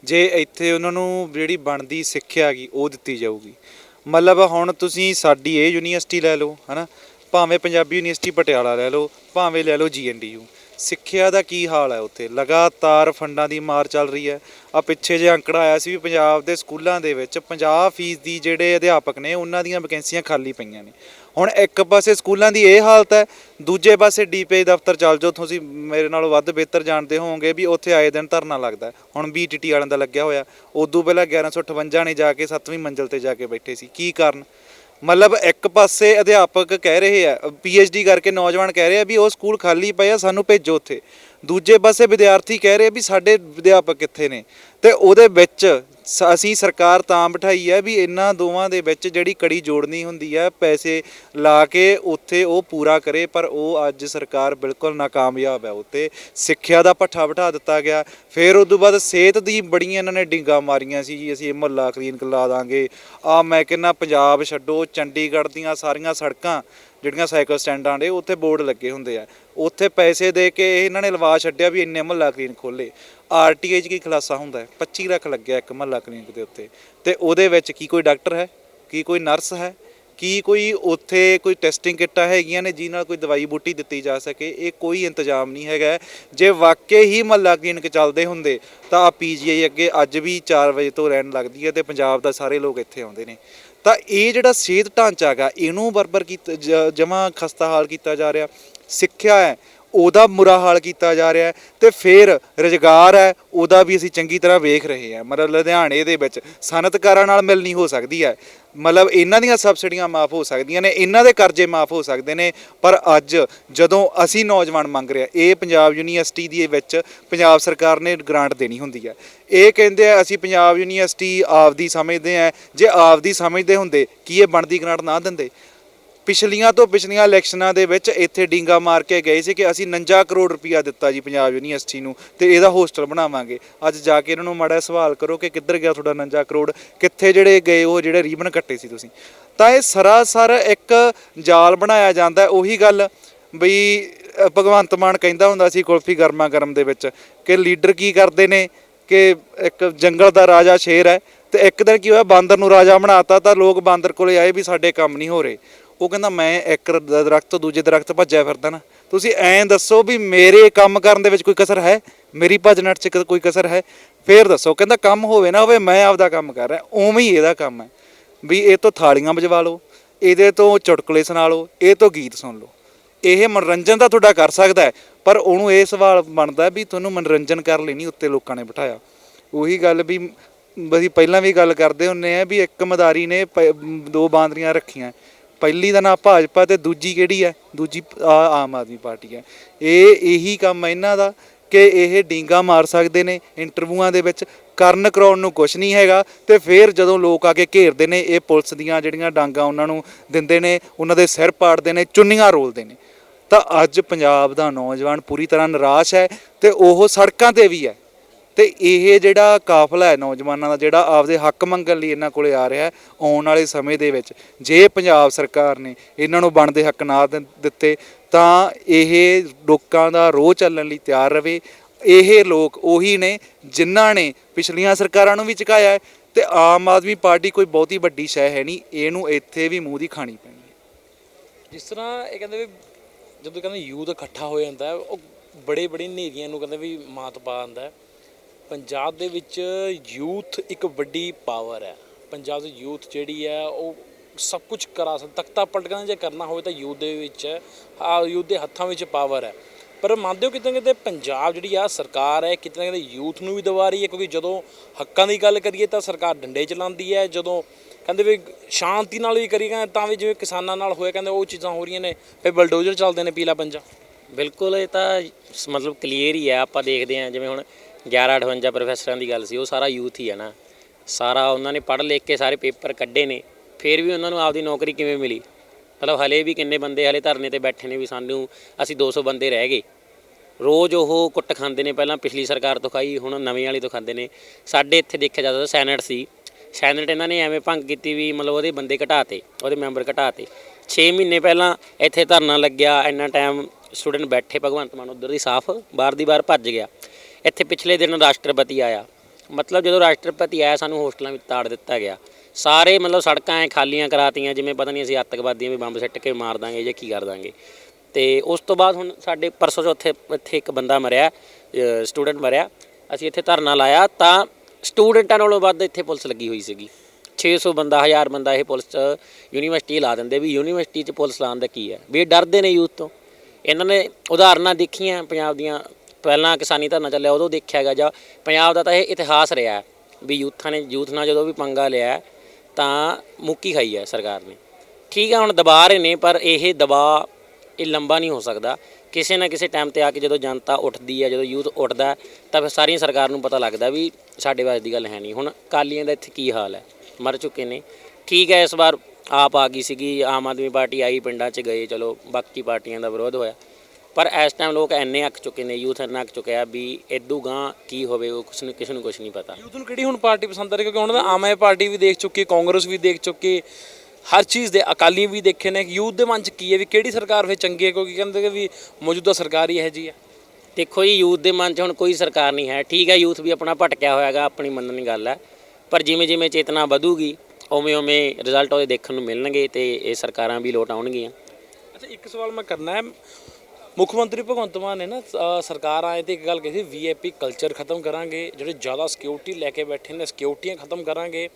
ਜੇ ਇੱਥੇ ਉਹਨਾਂ ਨੂੰ ਜਿਹੜੀ ਬਣਦੀ ਸਿੱਖਿਆ ਹੈਗੀ ਉਹ ਦਿੱਤੀ ਜਾਊਗੀ। ਮਤਲਬ ਹੁਣ ਤੁਸੀਂ ਸਾਡੀ ਇਹ ਯੂਨੀਵਰਸਿਟੀ ਲੈ ਲਓ, ਹਨਾ, ਭਾਵੇਂ ਪੰਜਾਬੀ ਯੂਨੀਵਰਸਿਟੀ ਪਟਿਆਲਾ ਲੈ ਲਓ, ਭਾਵੇਂ ਲੈ ਲਓ ਜੀਐਨਡੀਯੂ ਸਿੱਖਿਆ ਦਾ ਕੀ ਹਾਲ ਹੈ ਉੱਥੇ? ਲਗਾਤਾਰ ਫੰਡਾਂ ਦੀ ਮਾਰ ਚੱਲ ਰਹੀ ਹੈ। ਆ ਪਿੱਛੇ ਜੇ ਅੰਕੜਾ ਆਇਆ ਸੀ ਵੀ ਪੰਜਾਬ ਦੇ ਸਕੂਲਾਂ ਦੇ ਵਿੱਚ 50% ਦੀ ਜਿਹੜੇ ਅਧਿਆਪਕ ਨੇ, ਉਹਨਾਂ ਦੀਆਂ ਵੈਕੈਂਸੀਆਂ ਖਾਲੀ ਪਈਆਂ ਨੇ। ਹੁਣ ਇੱਕ ਪਾਸੇ ਸਕੂਲਾਂ ਦੀ ਇਹ ਹਾਲਤ ਹੈ, ਦੂਜੇ ਪਾਸੇ ਡੀਪੀਆਈ ਦਫ਼ਤਰ ਚੱਲ ਜਾਓ, ਤੁਸੀਂ ਮੇਰੇ ਨਾਲੋਂ ਵੱਧ ਬਿਹਤਰ ਜਾਣਦੇ ਹੋਵੋਗੇ ਵੀ ਉੱਥੇ ਆਏ ਦਿਨ ਧਰਨਾ ਲੱਗਦਾ ਹੈ। ਹੁਣ ਬੀਟੀਟੀ ਵਾਲਿਆਂ ਦਾ ਲੱਗਿਆ ਹੋਇਆ, ਉਦੋਂ ਪਹਿਲਾਂ 1158 ਨੇ ਜਾ ਕੇ 7ਵੀਂ ਮੰਜ਼ਲ ਤੇ ਜਾ ਕੇ ਬੈਠੇ ਸੀ। ਕੀ ਕਾਰਨ? ਮਤਲਬ ਇੱਕ ਪਾਸੇ ਅਧਿਆਪਕ ਕਹਿ ਰਹੇ ਆ ਪੀਐਚਡੀ ਕਰਕੇ ਨੌਜਵਾਨ ਕਹਿ ਰਹੇ ਆ ਵੀ ਉਹ ਸਕੂਲ ਖਾਲੀ ਪਏ ਆ, ਸਾਨੂੰ ਭੇਜੋ ਉੱਥੇ। ਦੂਜੇ ਪਾਸੇ ਵਿਦਿਆਰਥੀ ਕਹਿ ਰਹੇ ਆ ਵੀ ਸਾਡੇ ਅਧਿਆਪਕ ਕਿੱਥੇ ਨੇ? ਤੇ ਉਹਦੇ ਵਿੱਚ ਸ- ਅਸੀਂ ਸਰਕਾਰ ਤਾਂ ਬਿਠਾਈ ਹੈ ਵੀ ਇਹਨਾਂ ਦੋਵਾਂ ਦੇ ਵਿੱਚ ਜਿਹੜੀ ਕੜੀ ਜੋੜਨੀ ਹੁੰਦੀ ਹੈ ਪੈਸੇ ਲਾ ਕੇ ਉੱਥੇ ਉਹ ਪੂਰਾ ਕਰੇ, ਪਰ ਉਹ ਅੱਜ ਸਰਕਾਰ ਬਿਲਕੁਲ ਨਾਕਾਮਯਾਬ ਹੈ ਉੱਤੇ। ਸਿੱਖਿਆ ਦਾ ਪੱਠਾ ਬਿਠਾ ਦਿੱਤਾ ਗਿਆ। ਫਿਰ ਉਸ ਤੋਂ ਬਾਅਦ ਸਿਹਤ ਦੀ ਬੜੀਆਂ ਇਹਨਾਂ ਨੇ ਡਿੰਗਾ ਮਾਰੀਆਂ ਸੀ ਜੀ, ਅਸੀਂ ਇਹ ਮੁਹੱਲਾ ਕਲੀਨਿਕ ਲਾ ਦਾਂਗੇ। ਆ ਮੈਂ ਕਹਿੰਦਾ ਪੰਜਾਬ ਛੱਡੋ, ਚੰਡੀਗੜ੍ਹ ਦੀਆਂ ਸਾਰੀਆਂ ਸੜਕਾਂ ਜਿਹੜੀਆਂ ਸਾਈਕਲ ਸਟੈਂਡਾਂ ਦੇ ਉੱਥੇ ਬੋਰਡ ਲੱਗੇ ਹੁੰਦੇ ਆ। ਉੱਥੇ ਪੈਸੇ ਦੇ ਕੇ ਇਹਨਾਂ ਨੇ ਲਵਾ ਛੱਡਿਆ ਵੀ ਇੰਨੇ ਮੁਹੱਲਾ ਕਲੀਨਿਕ ਖੋਲੇ ਆਰਟੀਆਈ 'ਚ ਕੀ ਖਲਾਸਾ ਹੁੰਦਾ ਹੈ? 25 ਲੱਖ ਲੱਗਿਆ ਇੱਕ ਮਹੱਲਾ ਕਲੀਨਿਕ ਦੇ ਉੱਤੇ। ਤੇ ਉਹਦੇ ਵਿੱਚ ਕੀ ਕੋਈ ਡਾਕਟਰ ਹੈ? ਕੀ ਕੋਈ ਨਰਸ ਹੈ? ਕੀ ਕੋਈ ਉੱਥੇ ਕੋਈ ਟੈਸਟਿੰਗ ਕਿੱਟਾਂ ਹੈਗੀਆਂ ਨੇ ਜਿਨ੍ਹਾਂ ਨਾਲ ਕੋਈ ਦਵਾਈ ਬੂਟੀ ਦਿੱਤੀ ਜਾ ਸਕੇ? ਇਹ ਕੋਈ ਇੰਤਜ਼ਾਮ ਨਹੀਂ ਹੈਗਾ। ਜੇ ਵਾਕਈ ਹੀ ਮਹੱਲਾ ਕਲੀਨਿਕ ਚੱਲਦੇ ਹੁੰਦੇ, ਤਾਂ ਆ ਪੀਜੀਆਈ ਅੱਗੇ ਅੱਜ ਵੀ 4 ਵਜੇ ਤੋਂ ਰਹਿਣ ਲੱਗਦੀ ਹੈ ਤੇ ਪੰਜਾਬ ਦਾ ਸਾਰੇ ਲੋਕ ਇੱਥੇ ਆਉਂਦੇ ਨੇ। ਤਾਂ ਇਹ ਜਿਹੜਾ ਸਿਹਤ ਢਾਂਚਾ ਹੈਗਾ, ਇਹਨੂੰ ਬਰਬਰ ਕੀਤਾ ਜਮਾ ਖਸਤਾ ਹਾਲ ਕੀਤਾ ਜਾ ਰਿਹਾ। ਸਿੱਖਿਆ ਹੈ। ਉਹਦਾ ਬੁਰਾ ਹਾਲ ਕੀਤਾ ਜਾ ਰਿਹਾ ਹੈ ਤੇ ਫਿਰ ਰੁਜ਼ਗਾਰ ਹੈ, ਉਹਦਾ ਵੀ ਅਸੀਂ ਚੰਗੀ ਤਰ੍ਹਾਂ ਵੇਖ ਰਹੇ ਹਾਂ। ਮਤਲਬ ਲੁਧਿਆਣੇ ਦੇ ਵਿੱਚ ਸਨਅਤਕਾਰਾਂ ਨਾਲ ਮਿਲਣੀ ਹੋ ਸਕਦੀ ਹੈ। ਮਤਲਬ ਇਹਨਾਂ ਦੀਆਂ ਸਬਸਿਡੀਆਂ ਮਾਫ ਹੋ ਸਕਦੀਆਂ ਨੇ, ਇਹਨਾਂ ਦੇ ਕਰਜ਼ੇ ਮਾਫ ਹੋ ਸਕਦੇ ਨੇ, ਪਰ ਅੱਜ ਜਦੋਂ ਅਸੀਂ ਨੌਜਵਾਨ ਮੰਗ ਰਹੇ ਹਾਂ, ਇਹ ਪੰਜਾਬ ਯੂਨੀਵਰਸਿਟੀ ਦੇ ਵਿੱਚ ਪੰਜਾਬ ਸਰਕਾਰ ਨੇ ਗ੍ਰਾਂਟ ਦੇਣੀ ਹੁੰਦੀ ਹੈ। ਇਹ ਕਹਿੰਦੇ ਆ, ਅਸੀਂ ਪੰਜਾਬ ਯੂਨੀਵਰਸਿਟੀ ਆਪਦੀ ਸਮਝਦੇ ਆ ਜੇ ਆਪਦੀ ਸਮਝਦੇ ਹੁੰਦੇ, ਕੀ ਇਹ ਬਣਦੀ ਗ੍ਰਾਂਟ ਨਾ ਦਿੰਦੇ? ਪਿਛਲੀਆਂ ਤੋਂ ਪਿਛਲੀਆਂ ਇਲੈਕਸ਼ਨਾਂ ਦੇ ਵਿੱਚ ਇੱਥੇ ਡਿੰਗਾ ਮਾਰ ਕੇ ਗਏ ਸੀ ਕਿ ਅਸੀਂ 49 ਕਰੋੜ ਰੁਪਇਆ ਦਿੱਤਾ ਜੀ ਪੰਜਾਬ ਯੂਨੀਵਰਸਿਟੀ ਨੂੰ ਤੇ ਇਹਦਾ ਹੋਸਟਲ ਬਣਾਵਾਂਗੇ। ਅੱਜ ਜਾ ਕੇ ਇਹਨਾਂ ਨੂੰ ਮਾੜਾ ਸਵਾਲ ਕਰੋ ਕਿ ਕਿੱਧਰ ਗਿਆ ਤੁਹਾਡਾ 49 ਕਰੋੜ, ਕਿੱਥੇ ਜਿਹੜੇ ਗਏ ਉਹ ਜਿਹੜੇ ਰੀਬਨ ਕੱਟੇ ਸੀ ਤੁਸੀਂ? ਤਾਂ ਇਹ ਸਰਾਸਰ ਇੱਕ ਜਾਲ ਬਣਾਇਆ ਜਾਂਦਾ ਉਹੀ ਗੱਲ ਬਈ ਭਗਵੰਤ ਮਾਨ ਕਹਿੰਦਾ ਹੁੰਦਾ ਸੀ ਕੁਲਫੀ ਗਰਮਾ ਗਰਮ ਦੇ ਵਿੱਚ ਕਿ ਲੀਡਰ ਕੀ ਕਰਦੇ ਨੇ ਕਿ ਇੱਕ ਜੰਗਲ ਦਾ ਰਾਜਾ ਸ਼ੇਰ ਹੈ ਤੇ ਇੱਕ ਦਿਨ ਕੀ ਹੋਇਆ, ਬਾਂਦਰ ਨੂੰ ਰਾਜਾ ਬਣਾਤਾ ਤਾਂ ਲੋਕ ਬਾਂਦਰ ਕੋਲੇ ਆਏ ਵੀ ਸਾਡੇ ਕੰਮ ਨਹੀਂ ਹੋ ਰਹੇ। ਉਹ ਕਹਿੰਦਾ ਮੈਂ ਇੱਕ ਰ- ਦਰਖਤ ਤੋਂ ਦੂਜੇ ਦਰਖਤ ਭੱਜਿਆ ਫਿਰਦਾ ਨਾ। ਤੁਸੀਂ ਐਂ ਦੱਸੋ ਵੀ ਮੇਰੇ ਕੰਮ ਕਰਨ ਦੇ ਵਿੱਚ ਕੋਈ ਕਸਰ ਹੈ? ਮੇਰੀ ਭੱਜਣਟ 'ਚ ਕੋਈ ਕਸਰ ਹੈ? ਫੇਰ ਦੱਸੋ, ਕਹਿੰਦਾ ਕੰਮ ਹੋਵੇ ਨਾ ਹੋਵੇ, ਮੈਂ ਆਪਦਾ ਕੰਮ ਕਰ ਰਿਹਾ। ਉਵੇਂ ਹੀ ਇਹਦਾ ਕੰਮ ਹੈ। ਵੀ ਇਹ ਤੋਂ ਥਾਲੀਆਂ ਵਜਵਾ ਲਓ, ਇਹਦੇ ਤੋਂ ਚੁਟਕਲੇ ਸੁਣਾ ਲਓ, ਇਹ ਤੋਂ ਗੀਤ ਸੁਣ ਲਓ। ਇਹ ਮਨੋਰੰਜਨ ਤਾਂ ਤੁਹਾਡਾ ਕਰ ਸਕਦਾ ਹੈ, ਪਰ ਉਹਨੂੰ ਇਹ ਸਵਾਲ ਬਣਦਾ ਵੀ ਤੁਹਾਨੂੰ ਮਨੋਰੰਜਨ ਕਰਨ ਲਈ ਨਹੀਂ ਉੱਤੇ ਲੋਕਾਂ ਨੇ ਬਿਠਾਇਆ। ਉਹੀ ਗੱਲ ਵੀ ਅਸੀਂ ਪਹਿਲਾਂ ਵੀ ਗੱਲ ਕਰਦੇ ਹੁੰਨੇ ਆ ਵੀ ਇੱਕ ਮਦਾਰੀ ਨੇ ਪ- ਦੋ ਬਾਂਦਰੀਆਂ ਰੱਖੀਆਂ। ਪਹਿਲੀ ਦਾ ਨਾਂ ਭਾਜਪਾ ਤੇ ਦੂਜੀ ਕਿਹੜੀ ਹੈ? ਦੂਜੀ ਆਮ ਆਦਮੀ ਪਾਰਟੀ ਹੈ। ਇਹ ਇਹੀ ਕੰਮ ਇਹਨਾਂ ਦਾ ਕਿ ਇਹ ਡੀਂਗਾ ਮਾਰ ਸਕਦੇ ਨੇ ਇੰਟਰਵਿਊਆਂ ਦੇ ਵਿੱਚ। ਕਰਨ ਕਰਾਉਣ ਨੂੰ ਕੁਝ ਨਹੀਂ ਹੈਗਾ ਤੇ ਫਿਰ ਜਦੋਂ ਲੋਕ ਆ ਕੇ ਘੇਰਦੇ ਨੇ, ਇਹ ਪੁਲਿਸ ਦੀਆਂ ਜਿਹੜੀਆਂ ਡਾਂਗਾ ਉਹਨਾਂ ਨੂੰ ਦਿੰਦੇ ਨੇ, ਉਹਨਾਂ ਦੇ ਸਿਰ ਪਾੜਦੇ ਨੇ, ਚੁੰਨੀਆਂ ਰੋਲਦੇ ਨੇ। ਤਾਂ ਅੱਜ ਪੰਜਾਬ ਦਾ ਨੌਜਵਾਨ ਪੂਰੀ ਤਰ੍ਹਾਂ ਨਿਰਾਸ਼ ਹੈ ਤੇ ਉਹ ਸੜਕਾਂ ਤੇ ਵੀ ਹੈ। ਤੇ ਇਹ ਜਿਹੜਾ ਕਾਫਲਾ ਹੈ ਨੌਜਵਾਨਾਂ ਦਾ ਜਿਹੜਾ ਆਪਦੇ ਹੱਕ ਮੰਗਣ ਲਈ ਇਹਨਾਂ ਕੋਲੇ ਆ ਰਿਹਾ ਹੈ ਆਉਣ ਵਾਲੇ ਸਮੇਂ ਦੇ ਵਿੱਚ, ਜੇ ਪੰਜਾਬ ਸਰਕਾਰ ਨੇ ਇਹਨਾਂ ਨੂੰ ਬਣਦੇ ਹੱਕ ਨਾ ਦਿੱਤੇ, ਤਾਂ ਇਹ ਲੋਕਾਂ ਦਾ ਰੋਹ ਚੱਲਣ ਲਈ ਤਿਆਰ ਰਵੇ। ਇਹ ਲੋਕ ਉਹੀ ਨੇ ਜਿਨ੍ਹਾਂ ਨੇ ਪਿਛਲੀਆਂ ਸਰਕਾਰਾਂ ਨੂੰ ਵੀ ਚੁਕਾਇਆ ਹੈ ਤੇ ਆਮ ਆਦਮੀ ਪਾਰਟੀ ਕੋਈ ਬਹੁਤੀ ਵੱਡੀ ਸ਼ੈ ਹੈ ਨਹੀਂ, ਇਹਨੂੰ ਇੱਥੇ ਵੀ ਮੂੰਹ ਦੀ ਖਾਣੀ ਪੈਣੀ ਹੈ। ਜਿਸ ਤਰ੍ਹਾਂ ਇਹ ਕਹਿੰਦੇ ਵੀ ਜਦੋਂ ਕਹਿੰਦੇ ਯੂਥ ਇਕੱਠਾ ਹੋ ਜਾਂਦਾ ਉਹ ਬੜੇ ਬੜੇ ਹਨੇਰੀਆਂ ਨੂੰ ਕਹਿੰਦੇ ਵੀ ਮਾਤ ਪਾ ਆਂਦਾ ਪੰਜਾਬ ਦੇ ਵਿੱਚ ਯੂਥ ਇੱਕ ਵੱਡੀ ਪਾਵਰ ਹੈ। ਪੰਜਾਬ ਦੀ ਯੂਥ ਜਿਹੜੀ ਹੈ, ਉਹ ਸਭ ਕੁਝ ਕਰਾ ਸਕਦਾ, ਤਖਤਾ ਪਲਟਣਾ ਜੇ ਕਰਨਾ ਹੋਵੇ ਤਾਂ ਯੂਥ ਦੇ ਵਿੱਚ, ਆ ਯੂਥ ਦੇ ਹੱਥਾਂ ਵਿੱਚ ਪਾਵਰ ਹੈ। ਪਰ ਮੰਨਦੇ ਹੋ ਕਿਤੇ ਨਾ ਕਿਤੇ ਪੰਜਾਬ ਜਿਹੜੀ ਆ, ਸਰਕਾਰ ਹੈ, ਕਿਤੇ ਨਾ ਕਿਤੇ ਯੂਥ ਨੂੰ ਵੀ ਦਬਾ ਰਹੀ ਹੈ, ਕਿਉਂਕਿ ਜਦੋਂ ਹੱਕਾਂ ਦੀ ਗੱਲ ਕਰੀਏ ਤਾਂ ਸਰਕਾਰ ਡੰਡੇ ਚਲਾਉਂਦੀ ਹੈ, ਜਦੋਂ ਕਹਿੰਦੇ ਵੀ ਸ਼ਾਂਤੀ ਨਾਲ ਵੀ ਕਰੀ ਕਹਿੰਦੇ ਤਾਂ ਵੀ ਜਿਵੇਂ ਕਿਸਾਨਾਂ ਨਾਲ ਹੋਇਆ, ਕਹਿੰਦੇ ਉਹ ਚੀਜ਼ਾਂ ਹੋ ਰਹੀਆਂ ਨੇ, ਫਿਰ ਬਲਡੋਜ਼ਰ ਚੱਲਦੇ ਨੇ ਪੀਲਾ ਪੰਜਾ। ਬਿਲਕੁਲ, ਇਹ ਤਾਂ ਮਤਲਬ ਕਲੀਅਰ ਹੀ ਹੈ, ਆਪਾਂ ਦੇਖਦੇ ਹਾਂ, ਜਿਵੇਂ ਹੁਣ 1158 ਪ੍ਰੋਫੈਸਰਾਂ ਦੀ ਗੱਲ ਸੀ, ਉਹ ਸਾਰਾ ਯੂਥ ਹੀ ਹੈ ਨਾ। ਸਾਰਾ ਉਹਨਾਂ ਨੇ ਪੜ੍ਹ ਲਿਖ ਕੇ ਸਾਰੇ ਪੇਪਰ ਕੱਢੇ ਨੇ, ਫਿਰ ਵੀ ਉਹਨਾਂ ਨੂੰ ਆਪਦੀ ਨੌਕਰੀ ਕਿਵੇਂ ਮਿਲੀ? ਮਤਲਬ ਹਲੇ ਵੀ ਕਿੰਨੇ ਬੰਦੇ ਹਲੇ ਧਰਨੇ ਤੇ ਬੈਠੇ ਨੇ ਵੀ ਸਾਨੂੰ ਅਸੀਂ 200 ਬੰਦੇ ਰਹਿ ਗਏ। ਰੋਜ਼ ਉਹ ਕੁੱਟ ਖਾਂਦੇ ਨੇ, ਪਹਿਲਾਂ ਪਿਛਲੀ ਸਰਕਾਰ ਤੋਂ ਖਾਈ, ਹੁਣ ਨਵੇਂ ਵਾਲੀ ਤੋਂ ਖਾਂਦੇ ਨੇ। ਸਾਡੇ ਇੱਥੇ ਦੇਖਿਆ ਜਾਂਦਾ ਤਾਂ ਸੈਨੇਟ ਸੀ। ਸੈਨੇਟ ਇਹਨਾਂ ਨੇ ਐਵੇਂ ਭੰਗ ਕੀਤੀ ਵੀ ਮਤਲਬ ਉਹਦੇ ਬੰਦੇ ਘਟਾਤੇ ਉਹਦੇ ਮੈਂਬਰ ਘਟਾਤੇ 6 ਮਹੀਨੇ ਪਹਿਲਾਂ ਇੱਥੇ ਧਰਨਾ ਲੱਗਿਆ, ਇੰਨਾ ਟਾਈਮ ਸਟੂਡੈਂਟ ਬੈਠੇ, ਭਗਵੰਤ ਮਾਨ ਉਧਰ ਦੀ ਸਾਫ਼, ਬਾਹਰ ਦੀ ਬਾਹਰ ਭੱਜ ਗਿਆ। ਇੱਥੇ ਪਿਛਲੇ ਦਿਨ ਰਾਸ਼ਟਰਪਤੀ ਆਇਆ। ਮਤਲਬ ਜਦੋਂ ਰਾਸ਼ਟਰਪਤੀ ਆਇਆ, ਸਾਨੂੰ ਹੋਸਟਲਾਂ ਵਿੱਚ ਤਾੜ ਦਿੱਤਾ ਗਿਆ। ਸਾਰੇ ਮਤਲਬ ਸੜਕਾਂ ਐ ਖਾਲੀਆਂ ਕਰਾਤੀਆਂ, ਜਿਵੇਂ ਪਤਾ ਨਹੀਂ ਅਸੀਂ ਅੱਤਵਾਦੀਆਂ ਵੀ ਬੰਬ ਸਿੱਟ ਕੇ ਮਾਰ ਦਾਂਗੇ ਜਾਂ ਕੀ ਕਰ ਦਾਂਗੇ। ਤੇ ਉਸ ਤੋਂ ਬਾਅਦ ਹੁਣ ਸਾਡੇ ਪਰਸੋਂ ਚੌਥੇ ਇੱਥੇ ਇੱਕ ਬੰਦਾ ਮਰਿਆ ਸਟੂਡੈਂਟ ਮਰਿਆ। ਅਸੀਂ ਇੱਥੇ ਧਰਨਾ ਲਾਇਆ ਤਾਂ ਸਟੂਡੈਂਟਾਂ ਨਾਲੋਂ ਵੱਧ ਇੱਥੇ ਪੁਲਿਸ ਲੱਗੀ ਹੋਈ ਸੀਗੀ। 600 ਬੰਦਾ 1000 ਬੰਦਾ ਇਹ ਪੁਲਿਸ ਯੂਨੀਵਰਸਿਟੀ ਲਾ ਦਿੰਦੇ ਵੀ ਯੂਨੀਵਰਸਿਟੀ 'ਚ ਪੁਲਿਸ ਲਾਉਣ ਦਾ ਕੀ ਹੈ? ਵੀ ਇਹ ਡਰਦੇ ਨੇ ਯੂਥ ਤੋਂ। ਇਹਨਾਂ ਨੇ ਉਦਾਹਰਨਾਂ ਦੇਖੀਆਂ ਪੰਜਾਬ ਦੀਆਂ ਪਹਿਲਾਂ ਕਿਸਾਨੀ ਧਰਨਾ ਚੱਲਿਆ, ਉਦੋਂ ਦੇਖਿਆ ਗਿਆ ਜਾਂ ਪੰਜਾਬ ਦਾ ਤਾਂ ਇਹ ਇਤਿਹਾਸ ਰਿਹਾ ਵੀ ਯੂਥਾਂ ਨੇ, ਯੂਥ ਨਾਲ ਜਦੋਂ ਵੀ ਪੰਗਾ ਲਿਆ ਤਾਂ ਮੁੱਕੀ ਖਾਈ ਹੈ ਸਰਕਾਰ ਨੇ। ਠੀਕ ਹੈ, ਹੁਣ ਦਬਾ ਰਹੇ ਨੇ, ਪਰ ਇਹ ਦਬਾ ਇਹ ਲੰਬਾ ਨਹੀਂ ਹੋ ਸਕਦਾ। ਕਿਸੇ ਨਾ ਕਿਸੇ ਟਾਈਮ ਤੇ ਆ ਕੇ ਜਦੋਂ ਜਨਤਾ ਉੱਠਦੀ ਹੈ, ਜਦੋਂ ਯੂਥ ਉੱਠਦਾ ਤਾਂ ਫਿਰ ਸਾਰੀਆਂ ਸਰਕਾਰ ਨੂੰ ਪਤਾ ਲੱਗਦਾ ਵੀ ਸਾਡੇ ਵਾਸਤੇ ਦੀ ਗੱਲ ਹੈ ਨਹੀਂ। ਹੁਣ ਕਾਲੀਆਂ ਦਾ ਇੱਥੇ ਕੀ ਹਾਲ ਹੈ? ਮਰ ਚੁੱਕੇ ਨੇ। ਠੀਕ ਹੈ, ਇਸ ਵਾਰ ਆਪ ਆ ਗਈ ਸੀਗੀ, ਆਮ ਆਦਮੀ ਪਾਰਟੀ ਆਈ, ਪਿੰਡਾਂ 'ਚ ਗਏ, ਚਲੋ ਬਾਕੀ ਪਾਰਟੀਆਂ ਦਾ ਵਿਰੋਧ ਹੋਇਆ। ਪਰ ਇਸ ਟਾਈਮ ਲੋਕ ਐਨੇ ਅੱਕ ਚੁੱਕੇ ਨੇ ਯੂਥ ਇੰਨਾ ਅੱਕ ਚੁੱਕਿਆ ਵੀ ਇਦੂ ਗਾਂ ਕੀ ਹੋਵੇ ਉਹ ਕੁਛ ਨੂੰ ਕਿਸੇ ਨੂੰ ਕੁਛ ਨਹੀਂ ਪਤਾ। ਯੂਥ ਨੂੰ ਕਿਹੜੀ ਹੁਣ ਪਾਰਟੀ ਪਸੰਦ ਆ ਰਹੀ? ਕਿਉਂਕਿ ਉਹਨਾਂ ਦਾ ਆਮ ਆਦਮੀ ਪਾਰਟੀ ਵੀ ਦੇਖ ਚੁੱਕੀ ਕਾਂਗਰਸ ਵੀ ਦੇਖ ਚੁੱਕੀ ਹਰ ਚੀਜ਼ ਦੇ ਅਕਾਲੀ ਵੀ ਦੇਖੇ ਨੇ। ਯੂਥ ਦੇ ਮਨ ਚ ਕੀ ਹੈ ਵੀ ਕਿਹੜੀ ਸਰਕਾਰ ਫੇ ਚੰਗੀ ਹੈ? ਕਿਉਂਕਿ ਕਹਿੰਦੇ ਕਿ ਵੀ ਮੌਜੂਦਾ ਸਰਕਾਰ ਹੀ ਇਹ ਜੀ ਹੈ। ਦੇਖੋ ਜੀ ਯੂਥ ਦੇ ਮਨ 'ਚ ਹੁਣ ਕੋਈ ਸਰਕਾਰ ਨਹੀਂ ਹੈ। ਠੀਕ ਹੈ ਯੂਥ ਵੀ ਆਪਣਾ ਭਟਕਿਆ ਹੋਇਆਗਾ ਆਪਣੀ ਮੰਨਣ ਗੱਲ ਹੈ। ਪਰ ਜਿਵੇਂ ਜਿਵੇਂ ਚੇਤਨਾ ਵਧੂਗੀ ਉਵੇਂ ਉਵੇਂ ਰਿਜ਼ਲਟ ਉਹਦੇ ਦੇਖਣ ਨੂੰ ਮਿਲਣਗੇ ਤੇ ਇਹ ਸਰਕਾਰਾਂ ਵੀ ਲੋਟ ਆਉਣਗੀਆਂ। ਅੱਛਾ ਇੱਕ ਸਵਾਲ ਮੈਂ ਕਰਨਾ ਹੈ। ਮੁੱਖ ਮੰਤਰੀ ਭਗਵੰਤ ਮਾਨ ਨੇ ਨਾ ਸਰਕਾਰ ਆਏ ਤੇ ਇੱਕ ਗੱਲ ਕਹੀ ਸੀ ਵੀਆਈਪੀ ਕਲਚਰ ਖਤਮ ਕਰਾਂਗੇ, ਜਿਹੜੇ ਜ਼ਿਆਦਾ ਸਿਕਿਉਰਿਟੀ ਲੈ ਕੇ ਬੈਠੇ ਨੇ ਸਿਕਿਉਰਿਟੀਆਂ ਖਤਮ ਕਰਾਂਗੇ।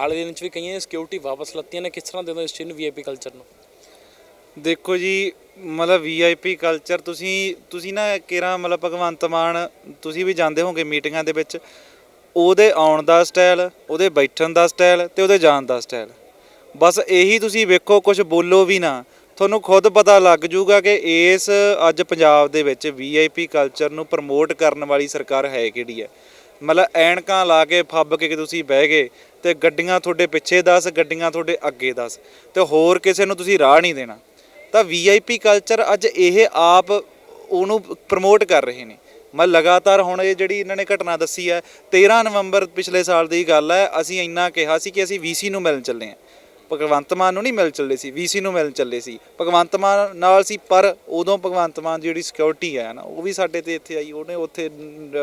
ਹਾਲੇ ਦਿਨ 'ਚ ਵੀ ਕਈਆਂ ਨੇ ਸਿਕਿਉਰਿਟੀ ਵਾਪਸ ਲੱਤੀਆਂ ਨੇ, ਕਿਸ ਤਰ੍ਹਾਂ ਦੇ ਦੋ ਇਸ ਚੀਜ਼ ਨੂੰ ਵੀਆਈਪੀ ਕਲਚਰ ਨੂੰ? ਦੇਖੋ ਜੀ, ਮਤਲਬ ਵੀਆਈਪੀ ਕਲਚਰ ਤੁਸੀਂ ਤੁਸੀਂ ਨਾ ਕਿਹੜਾ ਮਤਲਬ ਭਗਵੰਤ ਮਾਨ, ਤੁਸੀਂ ਵੀ ਜਾਂਦੇ ਹੋਗੇ ਮੀਟਿੰਗਾਂ ਦੇ ਵਿੱਚ, ਉਹਦੇ ਆਉਣ ਦਾ ਸਟਾਈਲ ਉਹਦੇ ਬੈਠਣ ਦਾ ਸਟਾਈਲ ਤੇ ਉਹਦੇ ਜਾਣ ਦਾ ਸਟਾਈਲ ਬਸ ਇਹੀ ਤੁਸੀਂ ਵੇਖੋ ਕੁਝ ਬੋਲੋ ਵੀ ਨਾ। ਤੁਹਾਨੂੰ ਖੁਦ ਪਤਾ ਲੱਗ ਜੂਗਾ ਕਿ ਇਸ ਅੱਜ ਪੰਜਾਬ ਦੇ ਵਿੱਚ ਵੀਆਈਪੀ ਕਲਚਰ ਨੂੰ ਪ੍ਰਮੋਟ ਕਰਨ ਵਾਲੀ ਸਰਕਾਰ ਹੈ ਕਿਹੜੀ ਹੈ? ਮਤਲਬ ਐਨਕਾਂ ਲਾ ਕੇ ਫੱਬ ਕੇ ਤੁਸੀਂ ਬਹਿ ਗਏ ਤੇ ਗੱਡੀਆਂ ਤੁਹਾਡੇ ਪਿੱਛੇ 10 ਗੱਡੀਆਂ ਤੁਹਾਡੇ ਅੱਗੇ 10 ਤੇ ਹੋਰ ਕਿਸੇ ਨੂੰ ਤੁਸੀਂ ਰਾਹ ਨਹੀਂ ਦੇਣਾ। ਤਾਂ ਵੀਆਈਪੀ ਕਲਚਰ ਅੱਜ ਇਹ ਆਪ ਉਹਨੂੰ ਪ੍ਰਮੋਟ ਕਰ ਰਹੇ ਨੇ। ਮੈਂ ਲਗਾਤਾਰ ਹੁਣ ਇਹ ਜਿਹੜੀ ਇਹਨਾਂ ਨੇ ਘਟਨਾ ਦੱਸੀ ਹੈ 13 ਨਵੰਬਰ ਪਿਛਲੇ ਸਾਲ ਦੀ ਗੱਲ ਹੈ, ਅਸੀਂ ਇੰਨਾ ਕਿਹਾ ਸੀ ਕਿ ਅਸੀਂ ਵੀਸੀ ਨੂੰ ਮਿਲਣ ਚੱਲੇ ਹਾਂ। ਭਗਵੰਤ ਮਾਨ ਨੂੰ ਨਹੀਂ ਮਿਲ ਚੱਲੇ ਸੀ ਵੀਸੀ ਨੂੰ ਮਿਲਣ ਚੱਲੇ ਸੀ। ਭਗਵੰਤ ਮਾਨ ਨਾਲ ਸੀ, ਪਰ ਉਦੋਂ ਭਗਵੰਤ ਮਾਨ ਦੀ ਜਿਹੜੀ ਸਿਕਿਉਰਿਟੀ ਹੈ ਨਾ, ਉਹ ਵੀ ਸਾਡੇ ਤੇ ਇੱਥੇ ਆਈ, ਉਹਨੇ ਉੱਥੇ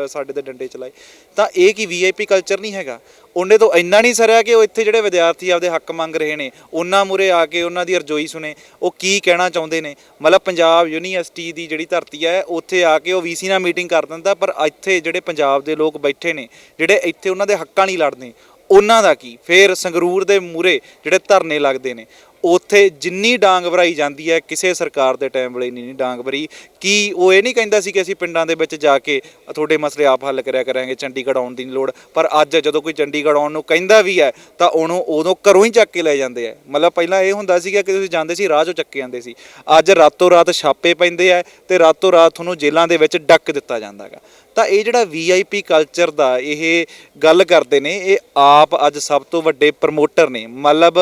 ਸਾਡੇ ਤੇ ਡੰਡੇ ਚਲਾਏ। ਤਾਂ ਇਹ ਕੀ ਵੀਆਈਪੀ ਕਲਚਰ ਨਹੀਂ ਹੈਗਾ? ਉਹਨੇ ਤੋਂ ਇੰਨਾ ਨਹੀਂ ਸਰਿਆ ਕਿ ਉਹ ਇੱਥੇ ਜਿਹੜੇ ਵਿਦਿਆਰਥੀ ਆਪਦੇ ਹੱਕ ਮੰਗ ਰਹੇ ਨੇ, ਉਹਨਾਂ ਮੂਰੇ ਆ ਕੇ ਉਹਨਾਂ ਦੀ ਅਰਜ਼ੋਈ ਸੁਣੇ, ਉਹ ਕੀ ਕਹਿਣਾ ਚਾਹੁੰਦੇ ਨੇ? ਮਤਲਬ ਪੰਜਾਬ ਯੂਨੀਵਰਸਿਟੀ ਦੀ ਜਿਹੜੀ ਧਰਤੀ ਹੈ, ਉੱਥੇ ਆ ਕੇ ਉਹ ਵੀਸੀ ਨਾਲ ਮੀਟਿੰਗ ਕਰ ਦਿੰਦਾ, ਪਰ ਇੱਥੇ ਜਿਹੜੇ ਪੰਜਾਬ ਦੇ ਲੋਕ ਬੈਠੇ ਨੇ, ਜਿਹੜੇ ਇੱਥੇ ਉਹਨਾਂ ਦੇ ਹੱਕਾਂ ਲਈ ਲੜਦੇ ਉਹਨਾਂ ਦਾ ਕੀ? ਫੇਰ ਸੰਗਰੂਰ ਦੇ ਮੂਰੇ ਜਿਹੜੇ ਧਰਨੇ ਲੱਗਦੇ ਨੇ ਉੱਥੇ ਜਿੰਨੀ ਡਾਂਗ ਵਰਾਈ ਜਾਂਦੀ ਹੈ, ਕਿਸੇ ਸਰਕਾਰ ਦੇ ਟਾਈਮ ਵੇਲੇ ਨਹੀਂ ਡਾਂਗ ਵਰੀ। ਕੀ ਉਹ ਇਹ ਨਹੀਂ ਕਹਿੰਦਾ ਸੀ ਕਿ ਅਸੀਂ ਪਿੰਡਾਂ ਦੇ ਵਿੱਚ ਜਾ ਕੇ ਤੁਹਾਡੇ ਮਸਲੇ ਆਪ ਹੱਲ ਕਰਿਆ ਕਰਾਂਗੇ, ਚੰਡੀਗੜ੍ਹ ਆਉਣ ਦੀ ਨਹੀਂ ਲੋੜ। ਪਰ ਅੱਜ ਜਦੋਂ ਕੋਈ ਚੰਡੀਗੜ੍ਹ ਆਉਣ ਨੂੰ ਕਹਿੰਦਾ ਵੀ ਹੈ, ਤਾਂ ਉਹਨੂੰ ਉਦੋਂ ਘਰੋਂ ਹੀ ਚੱਕ ਕੇ ਲੈ ਜਾਂਦੇ ਆ ਮਤਲਬ ਪਹਿਲਾਂ ਇਹ ਹੁੰਦਾ ਸੀਗਾ ਕਿ ਤੁਸੀਂ ਜਾਂਦੇ ਸੀ, ਰਾਹ 'ਚੋਂ ਚੱਕੇ ਜਾਂਦੇ ਸੀ। ਅੱਜ ਰਾਤੋਂ ਰਾਤ ਛਾਪੇ ਪੈਂਦੇ ਆ ਤੇ ਰਾਤੋਂ ਰਾਤ ਤੁਹਾਨੂੰ ਜੇਲ੍ਹਾਂ ਦੇ ਵਿੱਚ ਡੱਕ ਦਿੱਤਾ ਜਾਂਦਾਗਾ ਤਾਂ ਇਹ ਜਿਹੜਾ ਵੀਆਈਪੀ ਕਲਚਰ ਦਾ ਇਹ ਗੱਲ ਕਰਦੇ ਨੇ, ਇਹ ਆਪ ਅੱਜ ਸਭ ਤੋਂ ਵੱਡੇ ਪ੍ਰਮੋਟਰ ਨੇ। ਮਤਲਬ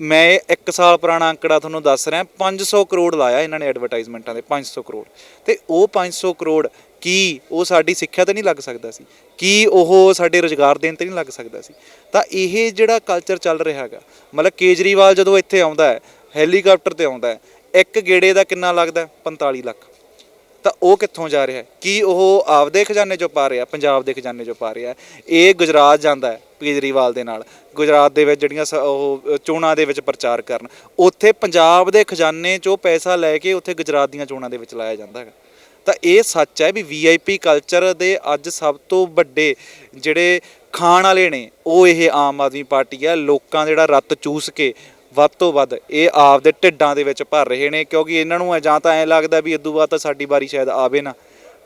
ਮੈਂ 1 ਸਾਲ ਪੁਰਾਣਾ ਅੰਕੜਾ ਤੁਹਾਨੂੰ ਦੱਸ ਰਿਹਾ 500 ਕਰੋੜ ਲਾਇਆ ਇਹਨਾਂ ਨੇ ਐਡਵਰਟਾਈਜ਼ਮੈਂਟਾਂ ਦੇ 500 ਕਰੋੜ। ਤੇ ਉਹ 500 ਕਰੋੜ ਕੀ ਉਹ ਸਾਡੀ ਸਿੱਖਿਆ ਤੇ ਨਹੀਂ ਲੱਗ ਸਕਦਾ ਸੀ, ਕੀ ਉਹ ਸਾਡੇ ਰੋਜ਼ਗਾਰ ਦੇਣ ਤੇ ਨਹੀਂ ਲੱਗ ਸਕਦਾ ਸੀ। ਤਾਂ ਇਹ ਜਿਹੜਾ ਕਲਚਰ ਚੱਲ ਰਿਹਾ ਹੈਗਾ, ਮਤਲਬ ਕੇਜਰੀਵਾਲ ਜਦੋਂ ਇੱਥੇ ਆਉਂਦਾ ਹੈ, ਹੈਲੀਕਾਪਟਰ ਤੇ ਆਉਂਦਾ ਹੈ, ਇੱਕ ਗੇੜੇ ਦਾ ਕਿੰਨਾ ਲੱਗਦਾ ਹੈ? 45 ਲੱਖ। ਤਾਂ ਉਹ ਕਿੱਥੋਂ ਜਾ ਰਿਹਾ ਹੈ? ਕੀ ਉਹ ਆਪਦੇ ਖਜ਼ਾਨੇ ਚੋਂ ਪਾ ਰਿਹਾ, ਪੰਜਾਬ ਦੇ ਖਜ਼ਾਨੇ ਚੋਂ ਪਾ ਰਿਹਾ ਇਹ ਗੁਜਰਾਤ ਜਾਂਦਾ ਹੈ ਕੇਜਰੀਵਾਲ ਦੇ ਨਾਲ। ਗੁਜਰਾਤ ਦੇ ਵਿੱਚ ਜਿਹੜੀਆਂ ਸ- ਉਹ ਚੋਣਾਂ ਦੇ ਵਿੱਚ ਪ੍ਰਚਾਰ ਕਰਨ। ਉੱਥੇ ਪੰਜਾਬ ਦੇ ਖਜ਼ਾਨੇ ਚੋਂ ਪੈਸਾ ਲੈ ਕੇ ਉੱਥੇ ਗੁਜਰਾਤ ਦੀਆਂ ਚੋਣਾਂ ਦੇ ਵਿੱਚ ਲਾਇਆ ਜਾਂਦਾ ਹੈਗਾ। ਤਾਂ ਇਹ ਸੱਚ ਹੈ ਵੀ ਵੀਆਈਪੀ ਕਲਚਰ ਦੇ ਅੱਜ ਸਭ ਤੋਂ ਵੱਡੇ ਜਿਹੜੇ ਖਾਣ ਵਾਲੇ ਨੇ, ਉਹ ਇਹ ਆਮ ਆਦਮੀ ਪਾਰਟੀ ਹੈ। ਲੋਕਾਂ ਦਾ ਜਿਹੜਾ ਰੱਤ ਚੂਸ ਕੇ ਵੱਧ ਤੋਂ ਵੱਧ ਇਹ ਆਪਦੇ ਢਿੱਡਾਂ ਦੇ ਵਿੱਚ ਭਰ ਰਹੇ ਨੇ ਕਿਉਂਕਿ ਇਹਨਾਂ ਨੂੰ ਜਾਂ ਤਾਂ ਐਂ ਲੱਗਦਾ ਵੀ ਇਦੋਂ ਬਾਅਦ ਤਾਂ ਸਾਡੀ ਵਾਰੀ ਸ਼ਾਇਦ ਆਵੇ ਨਾ।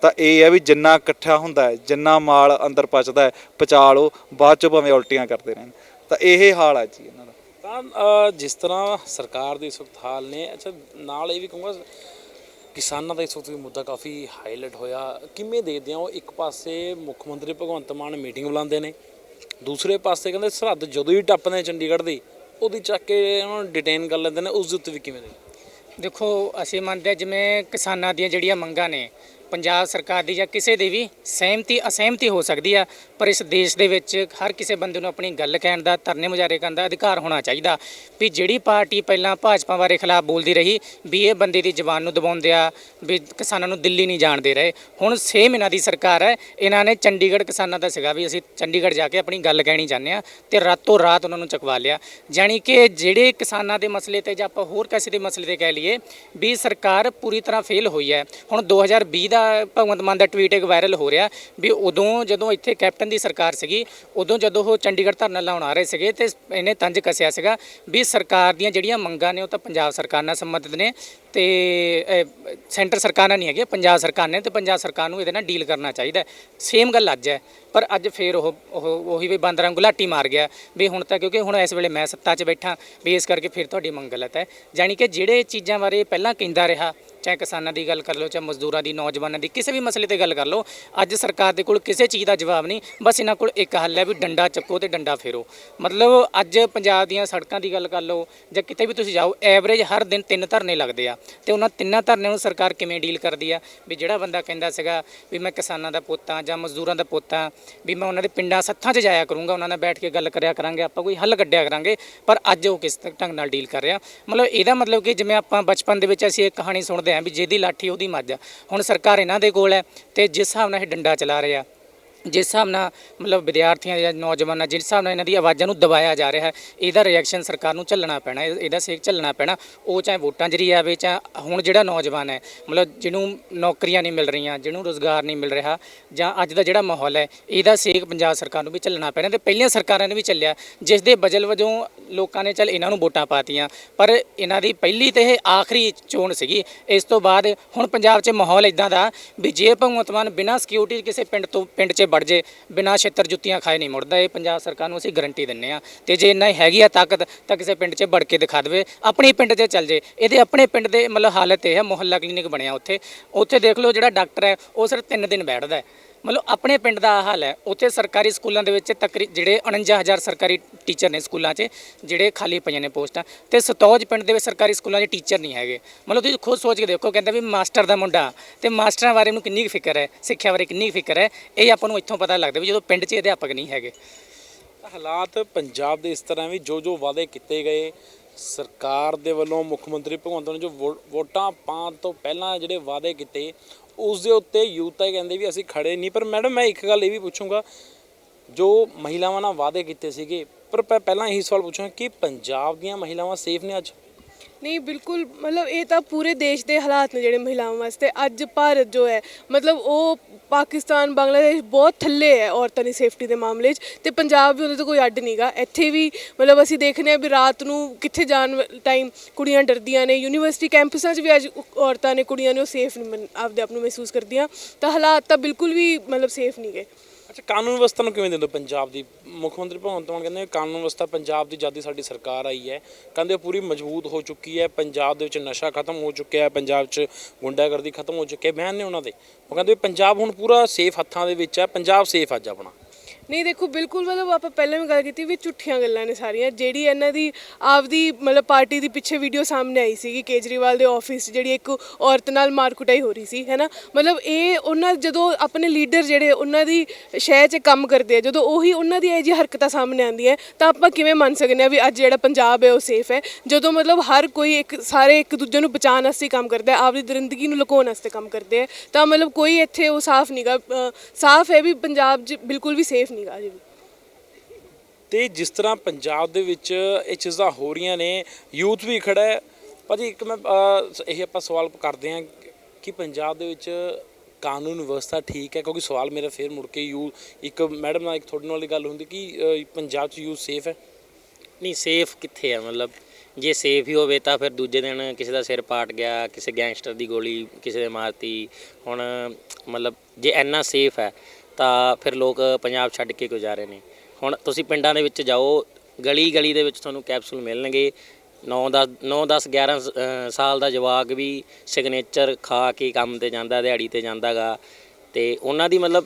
ਤਾਂ ਇਹ ਹੈ ਵੀ ਜਿੰਨਾ ਇਕੱਠਾ ਹੁੰਦਾ ਹੈ ਜਿੰਨਾ ਮਾਲ ਅੰਦਰ ਪਚਦਾ ਹੈ ਪਚਾ ਲਓ ਬਾਅਦ 'ਚੋਂ ਭਾਵੇਂ ਉਲਟੀਆਂ ਕਰਦੇ ਰਹਿਣ। ਤਾਂ ਇਹ ਹਾਲ ਹੈ ਜੀ ਇਹਨਾਂ ਦਾ। ਤਾਂ ਅ, ਜਿਸ ਤਰ੍ਹਾਂ ਸਰਕਾਰ ਦੀ ਸੁਖਤ ਹਾਲ ਨੇ ਅੱਛਾ ਨਾਲ ਇਹ ਵੀ ਕਹੂੰਗਾ ਕਿਸਾਨਾਂ ਦਾ ਇਸ ਵਕਤ ਵੀ ਮੁੱਦਾ ਕਾਫੀ ਹਾਈਲਾਈਟ ਹੋਇਆ। ਕਿਵੇਂ ਦੇਖਦੇ ਹੋ ਇੱਕ ਪਾਸੇ ਮੁੱਖ ਮੰਤਰੀ ਭਗਵੰਤ ਮਾਨ ਮੀਟਿੰਗ ਬੁਲਾਉਂਦੇ ਨੇ ਦੂਸਰੇ ਪਾਸੇ ਕਹਿੰਦੇ ਸਰਹੱਦ ਜਦੋਂ ਹੀ ਟੱਪਦੇ ਚੰਡੀਗੜ੍ਹ ਦੀ ਉਹਦੀ ਚੱਕ ਕੇ ਉਹਨਾਂ ਨੂੰ ਡਿਟੇਨ ਕਰ ਲੈਂਦੇ ਨੇ ਉਸ ਦੇ ਉੱਤੇ ਵੀ ਕਿਵੇਂ ਦੇ ਦੇਖੋ, ਅਸੀਂ ਮੰਨਦੇ ਹਾਂ ਜਿਵੇਂ ਕਿਸਾਨਾਂ ਦੀਆਂ ਜਿਹੜੀਆਂ ਮੰਗਾਂ ਨੇ, ਪੰਜਾਬ ਸਰਕਾਰ ਦੀ ਜਾਂ ਕਿਸੇ ਦੀ ਵੀ ਸਹਿਮਤੀ, ਅਸਹਿਮਤੀ ਹੋ ਸਕਦੀ ਆ ਪਰ ਇਸ ਦੇਸ਼ ਦੇ ਵਿੱਚ ਹਰ ਕਿਸੇ ਬੰਦੇ ਨੂੰ ਆਪਣੀ ਗੱਲ ਕਹਿਣ ਦਾ, ਧਰਨੇ ਮੁਜ਼ਾਹਰੇ ਕਰਨ ਦਾ ਅਧਿਕਾਰ ਹੋਣਾ ਚਾਹੀਦਾ। ਵੀ ਜਿਹੜੀ ਪਾਰਟੀ ਪਹਿਲਾਂ ਭਾਜਪਾ ਬਾਰੇ ਖਿਲਾਫ ਬੋਲਦੀ ਰਹੀ, ਵੀ ਇਹ ਬੰਦੇ ਦੀ ਜ਼ਬਾਨ ਨੂੰ ਦਬਾਉਂਦੇ ਆ ਵੀ ਕਿਸਾਨਾਂ ਨੂੰ ਦਿੱਲੀ ਨਹੀਂ ਜਾਣ ਦੇ ਰਹੇ। ਹੁਣ 6 ਮਹੀਨਾ ਦੀ ਸਰਕਾਰ ਹੈ, ਇਹਨਾਂ ਨੇ ਚੰਡੀਗੜ੍ਹ ਕਿਸਾਨਾਂ ਦਾ ਸੀਗਾ ਵੀ ਅਸੀਂ ਚੰਡੀਗੜ੍ਹ ਜਾ ਕੇ ਆਪਣੀ ਗੱਲ ਕਹਿਣੀ ਚਾਹੁੰਦੇ ਆ ਤੇ ਰਾਤੋਂ ਰਾਤ ਉਹਨਾਂ ਨੂੰ ਚੁਕਵਾ ਲਿਆ। ਜਾਣੀ ਕਿ ਜਿਹੜੇ ਕਿਸਾਨਾਂ ਦੇ ਮਸਲੇ ਤੇ ਜਾਂ ਆਪਾਂ ਹੋਰ ਕਿਸੇ ਦੇ ਮਸਲੇ ਤੇ ਕਹਿ ਲਈਏ, ਵੀ ਸਰਕਾਰ ਪੂਰੀ ਤਰ੍ਹਾਂ ਫੇਲ ਹੋਈ ਹੈ। ਹੁਣ 2020 ਦਾ ਭਗਵੰਤ ਮਾਨ ਦਾ ਟਵੀਟ ਇੱਕ ਵਾਇਰਲ ਹੋ ਰਿਹਾ, ਵੀ ਉਦੋਂ ਜਦੋਂ ਇੱਥੇ ਕੈਪਟਨ ਦੀ ਸਰਕਾਰ ਸੀਗੀ, ਉਦੋਂ ਜਦੋਂ ਉਹ ਚੰਡੀਗੜ੍ਹ ਧਰਨਾ ਲਾਉਣ ਆ ਰਹੇ ਸੀਗੇ ਤੇ ਇਹਨੇ ਤੰਜ ਕੱਸਿਆ ਸੀਗਾ ਵੀ ਸਰਕਾਰ ਦੀਆਂ ਜਿਹੜੀਆਂ ਮੰਗਾਂ ਨੇ ਉਹ ਤਾਂ ਪੰਜਾਬ ਸਰਕਾਰ ਨਾਲ ਸੰਬੰਧਿਤ ਨੇ ਤੇ ਸੈਂਟਰ ਸਰਕਾਰ ਨਾਲ ਨਹੀਂ ਹੈਗੇ, ਪੰਜਾਬ ਸਰਕਾਰ ਨੇ ਤੇ ਪੰਜਾਬ ਸਰਕਾਰ ਨੂੰ ਇਹਦੇ ਨਾਲ ਡੀਲ ਕਰਨਾ ਚਾਹੀਦਾ ਸੇਮ ਗੱਲ ਅੱਜ ਹੈ, ਪਰ ਅੱਜ ਫੇਰ ਉਹ ਉਹ, ਉਹੀ ਵੀ ਬਾਂਦਰਾਂ ਗੁਲਾਟੀ ਮਾਰ ਗਿਆ ਵੀ ਹੁਣ ਤਾਂ ਕਿਉਂਕਿ ਹੁਣ ਇਸ ਵੇਲੇ ਮੈਂ ਸੱਤਾ 'ਚ ਬੈਠਾ, ਵੀ ਇਸ ਕਰਕੇ ਫਿਰ ਤੁਹਾਡੀ ਮੰਗ ਗਲਤ ਹੈ। ਜਾਣੀ ਕਿ ਜਿਹੜੇ ਚੀਜ਼ਾਂ ਬਾਰੇ ਪਹਿਲਾਂ ਕਹਿੰਦਾ ਰਿਹਾ ਚਾਹੇ ਕਿਸਾਨਾਂ ਦੀ ਗੱਲ ਕਰ ਲਓ, ਚਾਹੇ ਮਜ਼ਦੂਰਾਂ ਦੀ, ਨੌਜਵਾਨਾਂ ਦੀ, ਕਿਸੇ ਵੀ ਮਸਲੇ ਤੇ ਗੱਲ ਕਰ ਲਓ, ਅੱਜ ਸਰਕਾਰ ਦੇ ਕੋਲ ਕਿਸੇ ਚੀਜ਼ ਦਾ ਜਵਾਬ ਨਹੀਂ, ਬਸ ਇਹਨਾਂ ਕੋਲ ਇੱਕ ਹੱਲ ਹੈ ਵੀ ਡੰਡਾ ਚੱਕੋ ਤੇ ਡੰਡਾ ਫੇਰੋ। ਮਤਲਬ ਅੱਜ ਪੰਜਾਬ ਦੀਆਂ ਸੜਕਾਂ ਦੀ ਗੱਲ ਕਰ ਲਓ, ਜਾਂ ਕਿਤੇ ਵੀ ਤੁਸੀਂ ਜਾਓ ਐਵਰੇਜ ਹਰ ਦਿਨ ਤਿੰਨ ਧਰਨੇ ਲੱਗਦੇ ਆ, ਤੇ ਉਹਨਾਂ ਤਿੰਨਾਂ ਧਰਨਿਆਂ ਨੂੰ ਸਰਕਾਰ ਕਿਵੇਂ ਡੀਲ ਕਰਦੀ ਆ? ਵੀ ਜਿਹੜਾ ਬੰਦਾ ਕਹਿੰਦਾ ਸੀਗਾ ਵੀ ਮੈਂ ਕਿਸਾਨਾਂ ਦਾ ਪੁੱਤ ਹਾਂ ਜਾਂ ਮਜ਼ਦੂਰਾਂ ਦਾ ਪੁੱਤ ਹਾਂ ਵੀ ਮੈਂ ਉਹਨਾਂ ਦੇ ਪਿੰਡਾਂ ਸੱਥਾਂ 'ਚ ਜਾਇਆ ਕਰੂੰਗਾ, ਉਹਨਾਂ ਨਾਲ ਬੈਠ ਕੇ ਗੱਲ ਕਰਿਆ ਕਰਾਂਗੇ, ਆਪਾਂ ਕੋਈ ਹੱਲ ਕੱਢਿਆ ਕਰਾਂਗੇ, ਪਰ ਅੱਜ ਉਹ ਕਿਸ ਢੰਗ ਨਾਲ ਡੀਲ ਕਰ ਰਿਹਾ? ਮਤਲਬ ਇਹਦਾ ਮਤਲਬ ਕਿ ਜਿਵੇਂ ਆਪਾਂ ਬਚਪਨ ਦੇ ਵਿੱਚ ਅਸੀਂ ਇਹ ਕਹਾਣੀ ਸੁਣਦੇ ਆਂ ਵੀ ਜਿਹਦੀ ਲਾਠੀ ਉਹਦੀ ਮੱਝ ਆ। ਹੁਣ ਸਰਕਾਰ ਇਹਨਾਂ ਦੇ ਕੋਲ ਹੈ ਤੇ ਜਿਸ ਹਿਸਾਬ ਨਾਲ ਇਹ ਡੰਡਾ ਚਲਾ ਰਹੇ ਆ ਜਿਸ ਹਿਸਾਬ ਨਾਲ ਮਤਲਬ ਵਿਦਿਆਰਥੀਆਂ ਜਾਂ ਨੌਜਵਾਨਾਂ, ਜਿਸ ਹਿਸਾਬ ਨਾਲ ਇਹਨਾਂ ਦੀ ਆਵਾਜ਼ਾਂ ਨੂੰ ਦਬਾਇਆ ਜਾ ਰਿਹਾ ਹੈ, ਇਹਦਾ ਰਿਐਕਸ਼ਨ ਸਰਕਾਰ ਨੂੰ ਝੱਲਣਾ ਪੈਣਾ, ਇਹ- ਇਹਦਾ ਸੇਕ ਝੱਲਣਾ ਪੈਣਾ। ਉਹ ਚਾਹੇ ਵੋਟਾਂ ਜਰੀ ਆਵੇ ਚਾਹੇ ਹੁਣ ਜਿਹੜਾ ਨੌਜਵਾਨ ਹੈ, ਮਤਲਬ ਜਿਹਨੂੰ ਨੌਕਰੀਆਂ ਨਹੀਂ ਮਿਲ ਰਹੀਆਂ, ਜਿਹਨੂੰ ਰੋਜ਼ਗਾਰ ਨਹੀਂ ਮਿਲ ਰਿਹਾ ਜਾਂ ਅੱਜ ਦਾ ਜਿਹੜਾ ਮਾਹੌਲ ਹੈ, ਇਹਦਾ ਸੇਕ ਪੰਜਾਬ ਸਰਕਾਰ ਨੂੰ ਵੀ ਝੱਲਣਾ ਪੈਣਾ ਤੇ ਪਹਿਲੀਆਂ ਸਰਕਾਰਾਂ ਨੇ ਵੀ ਝੱਲਿਆ, ਜਿਸ ਦੇ ਬਜਲ ਵਜੋਂ ਲੋਕਾਂ ਨੇ ਚੱਲ ਇਹਨਾਂ ਨੂੰ ਵੋਟਾਂ ਪਾਤੀਆਂ। ਪਰ ਇਹਨਾਂ ਦੀ ਪਹਿਲੀ ਤੇ ਇਹ ਆਖਰੀ ਚੋਣ ਸੀਗੀ। ਇਸ ਤੋਂ ਬਾਅਦ ਹੁਣ ਪੰਜਾਬ 'ਚ ਮਾਹੌਲ ਇਦਾਂ ਦਾ ਵੀ ਜੇ ਭਗਵੰਤ ਮਾਨ ਬਿਨਾਂ ਸਿਕਿਉਰਿਟੀ ਕਿਸੇ ਪਿੰਡ ਤੋਂ ਪਿੰਡ 'ਚ ਵੜ ਜੇ, ਬਿਨਾਂ ਛੇਤਰ ਜੁੱਤੀਆਂ ਖਾਏ ਨਹੀਂ ਮੁੜਦਾ। ਇਹ ਪੰਜਾਬ ਸਰਕਾਰ ਨੂੰ ਅਸੀਂ ਗਰੰਟੀ ਦਿੰਨੇ ਆ ਤੇ ਜੇ ਇੰਨਾ ਹੀ ਹੈਗੀ ਆ ਤਾਕਤ, ਤਾਂ ਕਿਸੇ ਪਿੰਡ 'ਚ ਵੜ ਕੇ ਦਿਖਾ ਦੇਵੇ। ਆਪਣੇ ਪਿੰਡ 'ਚ ਚੱਲ ਜੇ। ਇਹਦੇ ਆਪਣੇ ਪਿੰਡ ਦੇ ਮਤਲਬ ਹਾਲਤ ਇਹ ਹੈ, ਮੁਹੱਲਾ ਕਲੀਨਿਕ ਬਣਿਆ ਉੱਥੇ। ਉੱਥੇ ਦੇਖ ਲਓ ਜਿਹੜਾ ਡਾਕਟਰ ਹੈ, ਉਹ ਸਿਰਫ 3 ਦਿਨ ਬੈਠਦਾ ਹੈ। ਮਤਲਬ ਆਪਣੇ ਪਿੰਡ ਦਾ ਆਹ ਹਾਲ ਹੈ। ਉੱਥੇ ਸਰਕਾਰੀ ਸਕੂਲਾਂ ਦੇ ਵਿੱਚ ਤਕਰੀ, ਜਿਹੜੇ 49000 ਸਰਕਾਰੀ ਟੀਚਰ ਨੇ ਸਕੂਲਾਂ 'ਚ, ਜਿਹੜੇ ਖਾਲੀ ਪਈਆਂ ਨੇ ਪੋਸਟਾਂ ਤੇ ਸਤੌਜ ਪਿੰਡ ਦੇ ਵਿੱਚ ਸਰਕਾਰੀ ਸਕੂਲਾਂ 'ਚ ਟੀਚਰ ਨਹੀਂ ਹੈਗੇ। ਮਤਲਬ ਤੁਸੀਂ ਖੁਦ ਸੋਚ ਕੇ ਦੇਖੋ, ਕਹਿੰਦਾ ਵੀ ਮਾਸਟਰ ਦਾ ਮੁੰਡਾ ਤੇ ਮਾਸਟਰਾਂ ਬਾਰੇ ਨੂੰ ਕਿੰਨੀ ਕੁ ਫਿਕਰ ਹੈ, ਸਿੱਖਿਆ ਬਾਰੇ ਕਿੰਨੀ ਕੁ ਫਿਕਰ ਹੈ, ਇਹ ਆਪਾਂ ਨੂੰ ਇੱਥੋਂ ਪਤਾ ਲੱਗਦਾ ਵੀ ਜਦੋਂ ਪਿੰਡ 'ਚ ਅਧਿਆਪਕ ਨਹੀਂ ਹੈਗੇ। ਹਾਲਾਤ ਪੰਜਾਬ ਦੇ ਇਸ ਤਰ੍ਹਾਂ ਵੀ ਜੋ ਜੋ ਵਾਅਦੇ ਕੀਤੇ ਗਏ, ਸਰਕਾਰ ਦੇ ਵੱਲੋਂ ਮੁੱਖ ਮੰਤਰੀ ਭਗਵੰਤ ਮਾਨ ਜੋ ਵੋ- ਵੋਟਾਂ ਪਾਉਣ ਤੋਂ ਪਹਿਲਾਂ ਜਿਹੜੇ ਵਾਅਦੇ ਕੀਤੇ ਉਸ ਦੇ ਉੱਤੇ ਯੂਥ ਤਾਂ ਇਹ ਕਹਿੰਦੇ ਵੀ ਅਸੀਂ ਖੜੇ ਨਹੀਂ, ਪਰ ਮੈਡਮ ਮੈਂ ਇੱਕ ਗੱਲ ਇਹ ਵੀ ਪੁੱਛੂੰਗਾ, ਜੋ ਮਹਿਲਾਵਾਂ ਨਾਲ ਵਾਅਦੇ ਕੀਤੇ ਸੀਗੇ, ਪਰ ਮੈਂ ਪਹਿਲਾਂ ਇਹੀ ਸਵਾਲ ਪੁੱਛਾਂ ਕਿ ਪੰਜਾਬ ਦੀਆਂ ਮਹਿਲਾਵਾਂ ਸੇਫ ਨੇ ਅੱਜ? ਨਹੀਂ, ਬਿਲਕੁਲ, ਮਤਲਬ ਇਹ ਤਾਂ ਪੂਰੇ ਦੇਸ਼ ਦੇ ਹਾਲਾਤ ਨੇ ਜਿਹੜੇ ਮਹਿਲਾਵਾਂ ਵਾਸਤੇ। ਅੱਜ ਭਾਰਤ ਜੋ ਹੈ, ਮਤਲਬ ਉਹ ਪਾਕਿਸਤਾਨ, ਬੰਗਲਾਦੇਸ਼ ਬਹੁਤ ਥੱਲੇ ਹੈ ਔਰਤਾਂ ਦੀ ਸੇਫਟੀ ਦੇ ਮਾਮਲੇ 'ਚ ਤੇ ਪੰਜਾਬ ਵੀ ਉਹਦੇ ਤੋਂ ਕੋਈ ਅੱਡ ਨਹੀਂਗਾ। ਇੱਥੇ ਵੀ, ਮਤਲਬ ਅਸੀਂ ਦੇਖਨੇ ਆ ਵੀ ਰਾਤ ਨੂੰ ਕਿੱਥੇ ਜਾਣ ਟਾਈਮ ਕੁੜੀਆਂ ਡਰਦੀਆਂ ਨੇ। ਯੂਨੀਵਰਸਿਟੀ ਕੈਂਪਸਾਂ 'ਚ ਵੀ ਅੱਜ ਔਰਤਾਂ ਨੇ ਕੁੜੀਆਂ ਨੇ ਉਹ ਸੇਫ ਨਹੀਂ ਮਨ- ਆਪਦੇ ਆਪ ਨੂੰ ਮਹਿਸੂਸ ਕਰਦੀਆਂ। ਤਾਂ ਹਾਲਾਤ ਤਾਂ ਬਿਲਕੁਲ ਵੀ, ਮਤਲਬ ਸੇਫ ਨਹੀਂ ਗਏ ਅੱਛਾ, ਕਾਨੂੰਨ ਵਿਵਸਥਾ ਨੂੰ ਕਿਵੇਂ ਦਿੰਦੇ ਹੋ ਪੰਜਾਬ ਦੀ? ਮੁੱਖ ਮੰਤਰੀ ਭਗਵੰਤ ਮਾਨ ਕਹਿੰਦੇ ਕਾਨੂੰਨ ਵਿਵਸਥਾ ਪੰਜਾਬ ਦੀ ਜਦ ਦੀ ਸਾਡੀ ਸਰਕਾਰ ਆਈ ਹੈ। ਕਹਿੰਦੇ ਉਹ ਪੂਰੀ ਮਜ਼ਬੂਤ ਹੋ ਚੁੱਕੀ ਹੈ, ਪੰਜਾਬ ਦੇ ਵਿੱਚ ਨਸ਼ਾ ਖਤਮ ਹੋ ਚੁੱਕਿਆ ਹੈ, ਪੰਜਾਬ 'ਚ ਗੁੰਡਾਗਰਦੀ ਖਤਮ ਹੋ ਚੁੱਕੀ ਹੈ ਬਿਆਨ ਨੇ ਉਹਨਾਂ ਦੇ। ਉਹ ਕਹਿੰਦੇ ਵੀ ਪੰਜਾਬ ਹੁਣ ਪੂਰਾ ਸੇਫ ਹੱਥਾਂ ਦੇ ਵਿੱਚ ਹੈ, ਪੰਜਾਬ ਸੇਫ ਅੱਜ ਆਪਣਾ। ਨਹੀਂ ਦੇਖੋ ਬਿਲਕੁਲ ਮਤਲਬ ਆਪਾਂ ਪਹਿਲਾਂ ਵੀ ਗੱਲ ਕੀਤੀ ਵੀ ਝੂਠੀਆਂ ਗੱਲਾਂ ਨੇ ਸਾਰੀਆਂ। ਜਿਹੜੀ ਇਹਨਾਂ ਦੀ ਆਪਦੀ ਮਤਲਬ ਪਾਰਟੀ ਦੀ ਪਿੱਛੇ ਵੀਡੀਓ ਸਾਹਮਣੇ ਆਈ ਸੀਗੀ ਕੇਜਰੀਵਾਲ ਦੇ ਆਫਿਸ 'ਚ ਜਿਹੜੀ ਇੱਕ ਔਰਤ ਨਾਲ ਮਾਰਕੁਟਾਈ ਹੋ ਰਹੀ ਸੀ ਹੈਨਾ ਮਤਲਬ ਇਹ ਉਹਨਾਂ ਜਦੋਂ ਆਪਣੇ ਲੀਡਰ ਜਿਹੜੇ ਉਹਨਾਂ ਦੀ ਸ਼ਹਿ 'ਚ ਕੰਮ ਕਰਦੇ ਆ ਜਦੋਂ ਉਹੀ ਉਹਨਾਂ ਦੀ ਇਹ ਜਿਹੀ ਹਰਕਤਾਂ ਸਾਹਮਣੇ ਆਉਂਦੀਆਂ ਤਾਂ ਆਪਾਂ ਕਿਵੇਂ ਮੰਨ ਸਕਦੇ ਆ ਵੀ ਅੱਜ ਜਿਹੜਾ ਪੰਜਾਬ ਹੈ ਉਹ ਸੇਫ ਹੈ? ਜਦੋਂ ਮਤਲਬ ਹਰ ਕੋਈ ਇੱਕ ਸਾਰੇ ਇੱਕ ਦੂਜੇ ਨੂੰ ਬਚਾਉਣ ਵਾਸਤੇ ਕੰਮ ਕਰਦਾ ਹੈ ਆਪਦੀ ਦਰਿੰਦਗੀ ਨੂੰ ਲੁਕਾਉਣ ਵਾਸਤੇ ਕੰਮ ਕਰਦੇ ਆ ਤਾਂ ਮਤਲਬ ਕੋਈ ਇੱਥੇ ਉਹ ਸਾਫ਼ ਨਹੀਂਗਾ ਅ, ਸਾਫ਼ ਹੈ ਵੀ ਪੰਜਾਬ 'ਚ ਬਿਲਕੁਲ ਵੀ ਸੇਫ ਨਹੀਂਗਾ ਅਜੇ ਵੀ। ਤੇ ਜਿਸ ਤਰ੍ਹਾਂ ਪੰਜਾਬ ਦੇ ਵਿੱਚ ਇਹ ਚੀਜ਼ਾਂ ਹੋ ਰਹੀਆਂ ਨੇ ਯੂਥ ਵੀ ਖੜਾ ਹੈ। ਭਾਜੀ ਇੱਕ ਮੈਂ ਅਹ, ਇਹ ਆਪਾਂ ਸਵਾਲ ਕਰਦੇ ਹਾਂ ਕਿ ਪੰਜਾਬ ਦੇ ਵਿੱਚ ਕਾਨੂੰਨ ਵਿਵਸਥਾ ਠੀਕ ਹੈ? ਕਿਉਂਕਿ ਸਵਾਲ ਮੇਰਾ ਫੇਰ ਮੁੜ ਕੇ ਯੂ ਇੱਕ ਮੈਡਮ ਨਾਲ ਇੱਕ ਤੁਹਾਡੇ ਨਾਲ ਦੀ ਗੱਲ ਹੁੰਦੀ ਕਿ ਅਹ, ਪੰਜਾਬ 'ਚ ਯੂਥ ਸੇਫ ਹੈ? ਨਹੀਂ ਸੇਫ ਕਿੱਥੇ ਆ ਮਤਲਬ ਜੇ ਸੇਫ ਹੀ ਹੋਵੇ ਤਾਂ ਫਿਰ ਦੂਜੇ ਦਿਨ ਕਿਸੇ ਦਾ ਸਿਰ ਪਾਟ ਗਿਆ ਕਿਸੇ ਗੈਂਗਸਟਰ ਦੀ ਗੋਲੀ ਕਿਸੇ ਦੇ ਮਾਰਤੀ। ਹੁਣ ਮਤਲਬ ਜੇ ਇੰਨਾ ਸੇਫ ਹੈ ਤਾਂ ਫਿਰ ਲੋਕ ਪੰਜਾਬ ਛੱਡ ਕੇ ਕਿਉਂ ਜਾ ਰਹੇ ਨੇ? ਹੁਣ ਤੁਸੀਂ ਪਿੰਡਾਂ ਦੇ ਵਿੱਚ ਜਾਓ ਗਲੀ ਗਲੀ ਦੇ ਵਿੱਚ ਤੁਹਾਨੂੰ ਕੈਪਸੂਲ ਮਿਲਣਗੇ। 9 10 9 10 11 ਸਾਲ ਦਾ ਜਵਾਕ ਵੀ ਸਿਗਨੇਚਰ ਖਾ ਕੇ ਕੰਮ ਤੇ ਜਾਂਦਾ, ਦਿਹਾੜੀ ਤੇ ਜਾਂਦਾਗਾ ਤੇ ਉਹਨਾਂ ਦੀ ਮਤਲਬ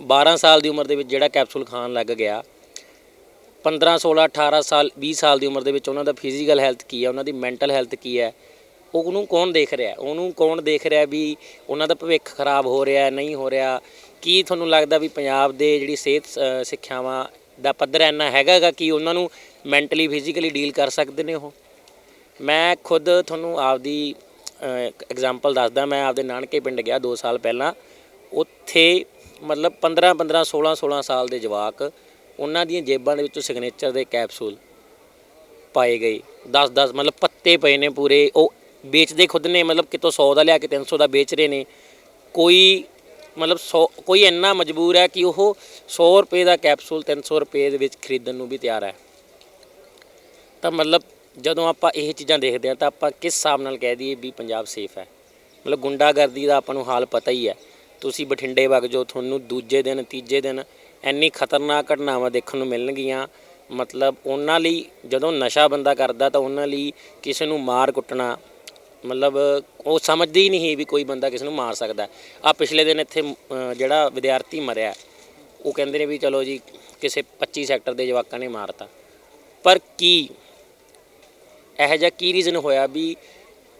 12 ਸਾਲ ਦੀ ਉਮਰ ਦੇ ਵਿੱਚ ਜਿਹੜਾ ਕੈਪਸੂਲ ਖਾਣ ਲੱਗ ਗਿਆ 15 16 18 ਸਾਲ 20 ਸਾਲ ਦੀ ਉਮਰ ਦੇ ਵਿੱਚ ਉਹਨਾਂ ਦਾ ਫਿਜ਼ੀਕਲ ਹੈਲਥ ਕੀ ਹੈ, ਉਹਨਾਂ ਦੀ ਮੈਂਟਲ ਹੈਲਥ ਕੀ ਹੈ, ਉਹਨੂੰ ਕੌਣ ਦੇਖ ਰਿਹਾ ਉਹਨੂੰ ਕੌਣ ਦੇਖ ਰਿਹਾ ਵੀ ਉਹਨਾਂ ਦਾ ਭਵਿੱਖ ਖਰਾਬ ਹੋ ਰਿਹਾ ਨਹੀਂ ਹੋ ਰਿਹਾ? ਕੀ ਤੁਹਾਨੂੰ ਲੱਗਦਾ ਵੀ ਪੰਜਾਬ ਦੇ ਜਿਹੜੀ ਸਿਹਤ ਅ, ਸਿੱਖਿਆਵਾਂ ਦਾ ਪੱਧਰ ਇੰਨਾ ਹੈਗਾਗਾ ਕਿ ਉਹਨਾਂ ਨੂੰ ਮੈਂਟਲੀ ਫਿਜ਼ੀਕਲੀ ਡੀਲ ਕਰ ਸਕਦੇ ਨੇ ਉਹ? ਮੈਂ ਖੁਦ ਤੁਹਾਨੂੰ ਆਪਦੀ ਐਗਜ਼ਾਮਪਲ ਦੱਸਦਾ। ਮੈਂ ਆਪਦੇ ਨਾਨਕੇ ਪਿੰਡ ਗਿਆ 2 ਸਾਲ ਪਹਿਲਾਂ। ਉੱਥੇ ਮਤਲਬ 15 15 16 16 ਸਾਲ ਦੇ ਜਵਾਕ ਉਹਨਾਂ ਦੀਆਂ ਜੇਬਾਂ ਦੇ ਵਿੱਚੋਂ ਸਿਗਨੇਚਰ ਦੇ ਕੈਪਸੂਲ ਪਾਏ ਗਏ। 10 10 ਮਤਲਬ ਪੱਤੇ ਪਏ ਨੇ ਪੂਰੇ। ਉਹ ਵੇਚਦੇ ਖੁਦ ਨੇ। ਮਤਲਬ ਕਿਤੋਂ 100 ਦਾ ਲਿਆ ਕੇ 300 ਦਾ ਵੇਚ ਰਹੇ ਨੇ। ਕੋਈ ਮਤਲਬ 100 ਕੋਈ ਇੰਨਾ ਮਜਬੂਰ ਹੈ ਕਿ ਉਹ 100 ਰੁਪਏ ਦਾ ਕੈਪਸੂਲ 300 ਰੁਪਏ ਦੇ ਵਿੱਚ ਖਰੀਦਣ ਨੂੰ ਵੀ ਤਿਆਰ ਹੈ। ਤਾਂ ਮਤਲਬ ਜਦੋਂ ਆਪਾਂ ਇਹ ਚੀਜ਼ਾਂ ਦੇਖਦੇ ਹਾਂ ਤਾਂ ਆਪਾਂ ਕਿਸ ਹਿਸਾਬ ਨਾਲ ਕਹਿ ਦਈਏ ਵੀ ਪੰਜਾਬ ਸੇਫ ਹੈ। ਮਤਲਬ ਗੁੰਡਾਗਰਦੀ ਦਾ ਆਪਾਂ ਨੂੰ ਹਾਲ ਪਤਾ ਹੀ ਹੈ। ਤੁਸੀਂ ਬਠਿੰਡੇ ਵਗ ਜਾਓ, ਤੁਹਾਨੂੰ ਦੂਜੇ ਦਿਨ, ਤੀਜੇ ਦਿਨ ਇੰਨੀ ਖਤਰਨਾਕ ਘਟਨਾਵਾਂ ਦੇਖਣ ਨੂੰ ਮਿਲਣਗੀਆਂ। ਮਤਲਬ ਉਹਨਾਂ ਲਈ ਜਦੋਂ ਨਸ਼ਾ ਬੰਦਾ ਕਰਦਾ ਤਾਂ ਉਹਨਾਂ ਲਈ ਕਿਸੇ ਨੂੰ ਮਾਰ ਕੁੱਟਣਾ ਮਤਲਬ ਉਹ ਸਮਝਦੇ ਹੀ ਨਹੀਂ ਵੀ ਕੋਈ ਬੰਦਾ ਕਿਸੇ ਨੂੰ ਮਾਰ ਸਕਦਾ। ਆ ਪਿਛਲੇ ਦਿਨ ਇੱਥੇ ਅ, ਜਿਹੜਾ ਵਿਦਿਆਰਥੀ ਮਰਿਆ ਉਹ ਕਹਿੰਦੇ ਨੇ ਵੀ ਚਲੋ ਜੀ ਕਿਸੇ 25 ਸੈਕਟਰ ਦੇ ਜਵਾਕਾਂ ਨੇ ਮਾਰਤਾ। ਪਰ ਕੀ? ਇਹੋ ਜਿਹਾ ਕੀ ਰੀਜ਼ਨ ਹੋਇਆ ਵੀ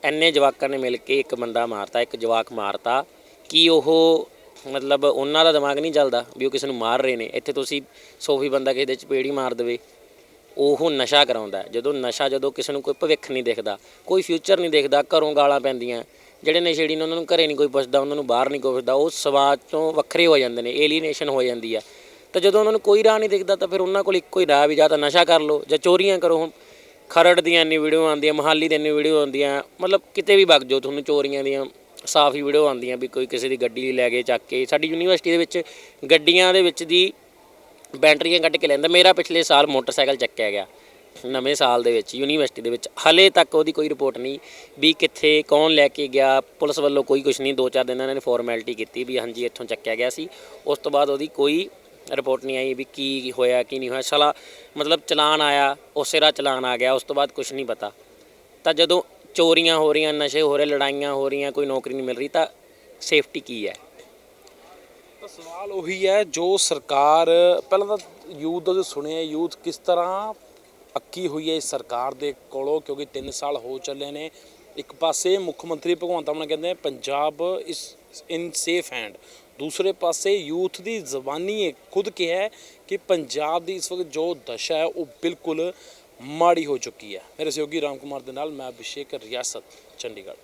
ਐਨੇ ਜਵਾਕਾਂ ਨੇ ਮਿਲ ਕੇ ਇੱਕ ਬੰਦਾ ਮਾਰਤਾ ਇੱਕ ਜਵਾਕ ਮਾਰਤਾ ਕੀ ਉਹ ਮਤਲਬ ਉਹਨਾਂ ਦਾ ਦਿਮਾਗ ਨਹੀਂ ਚੱਲਦਾ ਵੀ ਉਹ ਕਿਸੇ ਨੂੰ ਮਾਰ ਰਹੇ ਨੇ? ਇੱਥੇ ਤੁਸੀਂ ਸੋਫੀ ਬੰਦਾ ਕਿਸੇ ਦੇ ਚਪੇੜੀ ਮਾਰ ਦੇਵੇ। ਉਹ ਨਸ਼ਾ ਕਰਾਉਂਦਾ ਜਦੋਂ ਨਸ਼ਾ ਜਦੋਂ ਕਿਸੇ ਨੂੰ ਕੋਈ ਭਵਿੱਖ ਨਹੀਂ ਦਿਖਦਾ, ਕੋਈ ਫਿਊਚਰ ਨਹੀਂ ਦਿਖਦਾ, ਘਰੋਂ ਗਾਲਾਂ ਪੈਂਦੀਆਂ, ਜਿਹੜੇ ਨਸ਼ੇੜੀ ਨੇ ਉਹਨਾਂ ਨੂੰ ਘਰੇ ਨਹੀਂ ਕੋਈ ਪੁੱਛਦਾ, ਉਹਨਾਂ ਨੂੰ ਬਾਹਰ ਨਹੀਂ ਕੋਈ ਪੁੱਛਦਾ, ਉਹ ਸਮਾਜ ਤੋਂ ਵੱਖਰੇ ਹੋ ਜਾਂਦੇ ਨੇ ਏਲੀਨੇਸ਼ਨ ਹੋ ਜਾਂਦੀ ਆ ਤਾਂ ਜਦੋਂ ਉਹਨਾਂ ਨੂੰ ਕੋਈ ਰਾਹ ਨਹੀਂ ਦਿਖਦਾ, ਤਾਂ ਫਿਰ ਉਹਨਾਂ ਕੋਲ ਇੱਕੋ ਹੀ ਰਾਹ ਵੀ ਜਾਂ ਤਾਂ ਨਸ਼ਾ ਕਰ ਲਓ, ਜਾਂ ਚੋਰੀਆਂ ਕਰੋ। ਹੁਣ ਖਰੜ ਦੀਆਂ ਇੰਨੀ ਵੀਡੀਓ ਆਉਂਦੀਆਂ, ਮਹਾਲੀ ਦੀਆਂ ਇੰਨੀ ਵੀਡੀਓ ਆਉਂਦੀਆਂ, ਮਤਲਬ ਕਿਤੇ ਵੀ ਵਗ ਜਾਓ, ਤੁਹਾਨੂੰ ਚੋਰੀਆਂ ਦੀਆਂ ਸਾਫ਼ ਹੀ ਵੀਡੀਓ ਆਉਂਦੀਆਂ ਵੀ ਕੋਈ ਕਿਸੇ ਦੀ ਗੱਡੀ ਲੈ ਕੇ ਚੱਕ ਕੇ, ਸਾਡੀ ਯੂਨੀਵਰਸਿਟੀ ਦੇ ਵਿੱਚ ਗੱਡੀਆਂ ਦੇ ਵਿੱਚ ਦੀ ਬੈਟਰੀਆਂ ਕੱਢ ਕੇ ਲੈਂਦਾ ਮੇਰਾ ਪਿਛਲੇ ਸਾਲ ਮੋਟਰਸਾਈਕਲ ਚੱਕਿਆ ਗਿਆ। ਨਵੇਂ ਸਾਲ ਦੇ ਵਿੱਚ, ਯੂਨੀਵਰਸਿਟੀ ਦੇ ਵਿੱਚ। ਹਲੇ ਤੱਕ ਉਹਦੀ ਕੋਈ ਰਿਪੋਰਟ ਨਹੀਂ ਵੀ ਕਿੱਥੇ, ਕੌਣ ਲੈ ਕੇ ਗਿਆ। ਪੁਲਿਸ ਵੱਲੋਂ ਕੋਈ ਕੁਝ ਨਹੀਂ। ਦੋ ਚਾਰ ਦਿਨ ਇਹਨਾਂ ਨੇ ਫਾਰਮੈਲਿਟੀ ਕੀਤੀ ਵੀ ਹਾਂਜੀ, ਇੱਥੋਂ ਚੱਕਿਆ ਗਿਆ ਸੀ। ਉਸ ਤੋਂ ਬਾਅਦ ਉਹਦੀ ਕੋਈ ਰਿਪੋਰਟ ਨਹੀਂ ਆਈ ਵੀ ਕੀ ਹੋਇਆ, ਕੀ ਨਹੀਂ ਹੋਇਆ। ਸਾਲਾ ਮਤਲਬ ਚਲਾਨ ਆਇਆ, ਉਸੇ ਰਾਹ ਚਲਾਨ ਆ ਗਿਆ। ਉਸ ਤੋਂ ਬਾਅਦ ਕੁਝ ਨਹੀਂ ਪਤਾ। ਤਾਂ ਜਦੋਂ ਚੋਰੀਆਂ ਹੋ ਰਹੀਆਂ, ਨਸ਼ੇ ਹੋ ਰਹੇ, ਲੜਾਈਆਂ ਹੋ ਰਹੀਆਂ, ਕੋਈ ਨੌਕਰੀ ਨਹੀਂ ਮਿਲ ਰਹੀ, ਤਾਂ ਸੇਫਟੀ ਕੀ ਹੈ? ਤਾਂ ਸਵਾਲ ਉਹੀ ਹੈ, ਜੋ ਸਰਕਾਰ, ਪਹਿਲਾਂ ਤਾਂ ਯੂਥ ਦਾ ਜੋ ਸੁਣਿਆ ਯੂਥ ਕਿਸ ਤਰ੍ਹਾਂ ਅੱਕੀ ਹੋਈ ਹੈ ਇਸ ਸਰਕਾਰ ਦੇ ਕੋਲੋਂ, ਕਿਉਂਕਿ 3 ਸਾਲ ਹੋ ਚੱਲੇ ਨੇ। ਇੱਕ ਪਾਸੇ ਮੁੱਖ ਮੰਤਰੀ ਭਗਵੰਤ ਮਾਨ ਕਹਿੰਦੇ ਪੰਜਾਬ ਇਸ ਇਨ ਸੇਫ ਹੈਂਡ ਦੂਸਰੇ ਪਾਸੇ ਯੂਥ ਦੀ ਜ਼ਬਾਨੀ ਖੁਦ ਕਿਹਾ ਕਿ ਪੰਜਾਬ ਦੀ ਇਸ ਵਕਤ ਜੋ ਦਸ਼ਾ ਹੈ, ਉਹ ਬਿਲਕੁਲ ਮਾੜੀ ਹੋ ਚੁੱਕੀ ਹੈ। ਮੇਰੇ ਸਹਿਯੋਗੀ ਰਾਮ ਕੁਮਾਰ ਦੇ ਨਾਲ ਮੈਂ ਅਭਿਸ਼ੇਕ ਰਿਆਸਤ, ਚੰਡੀਗੜ੍ਹ।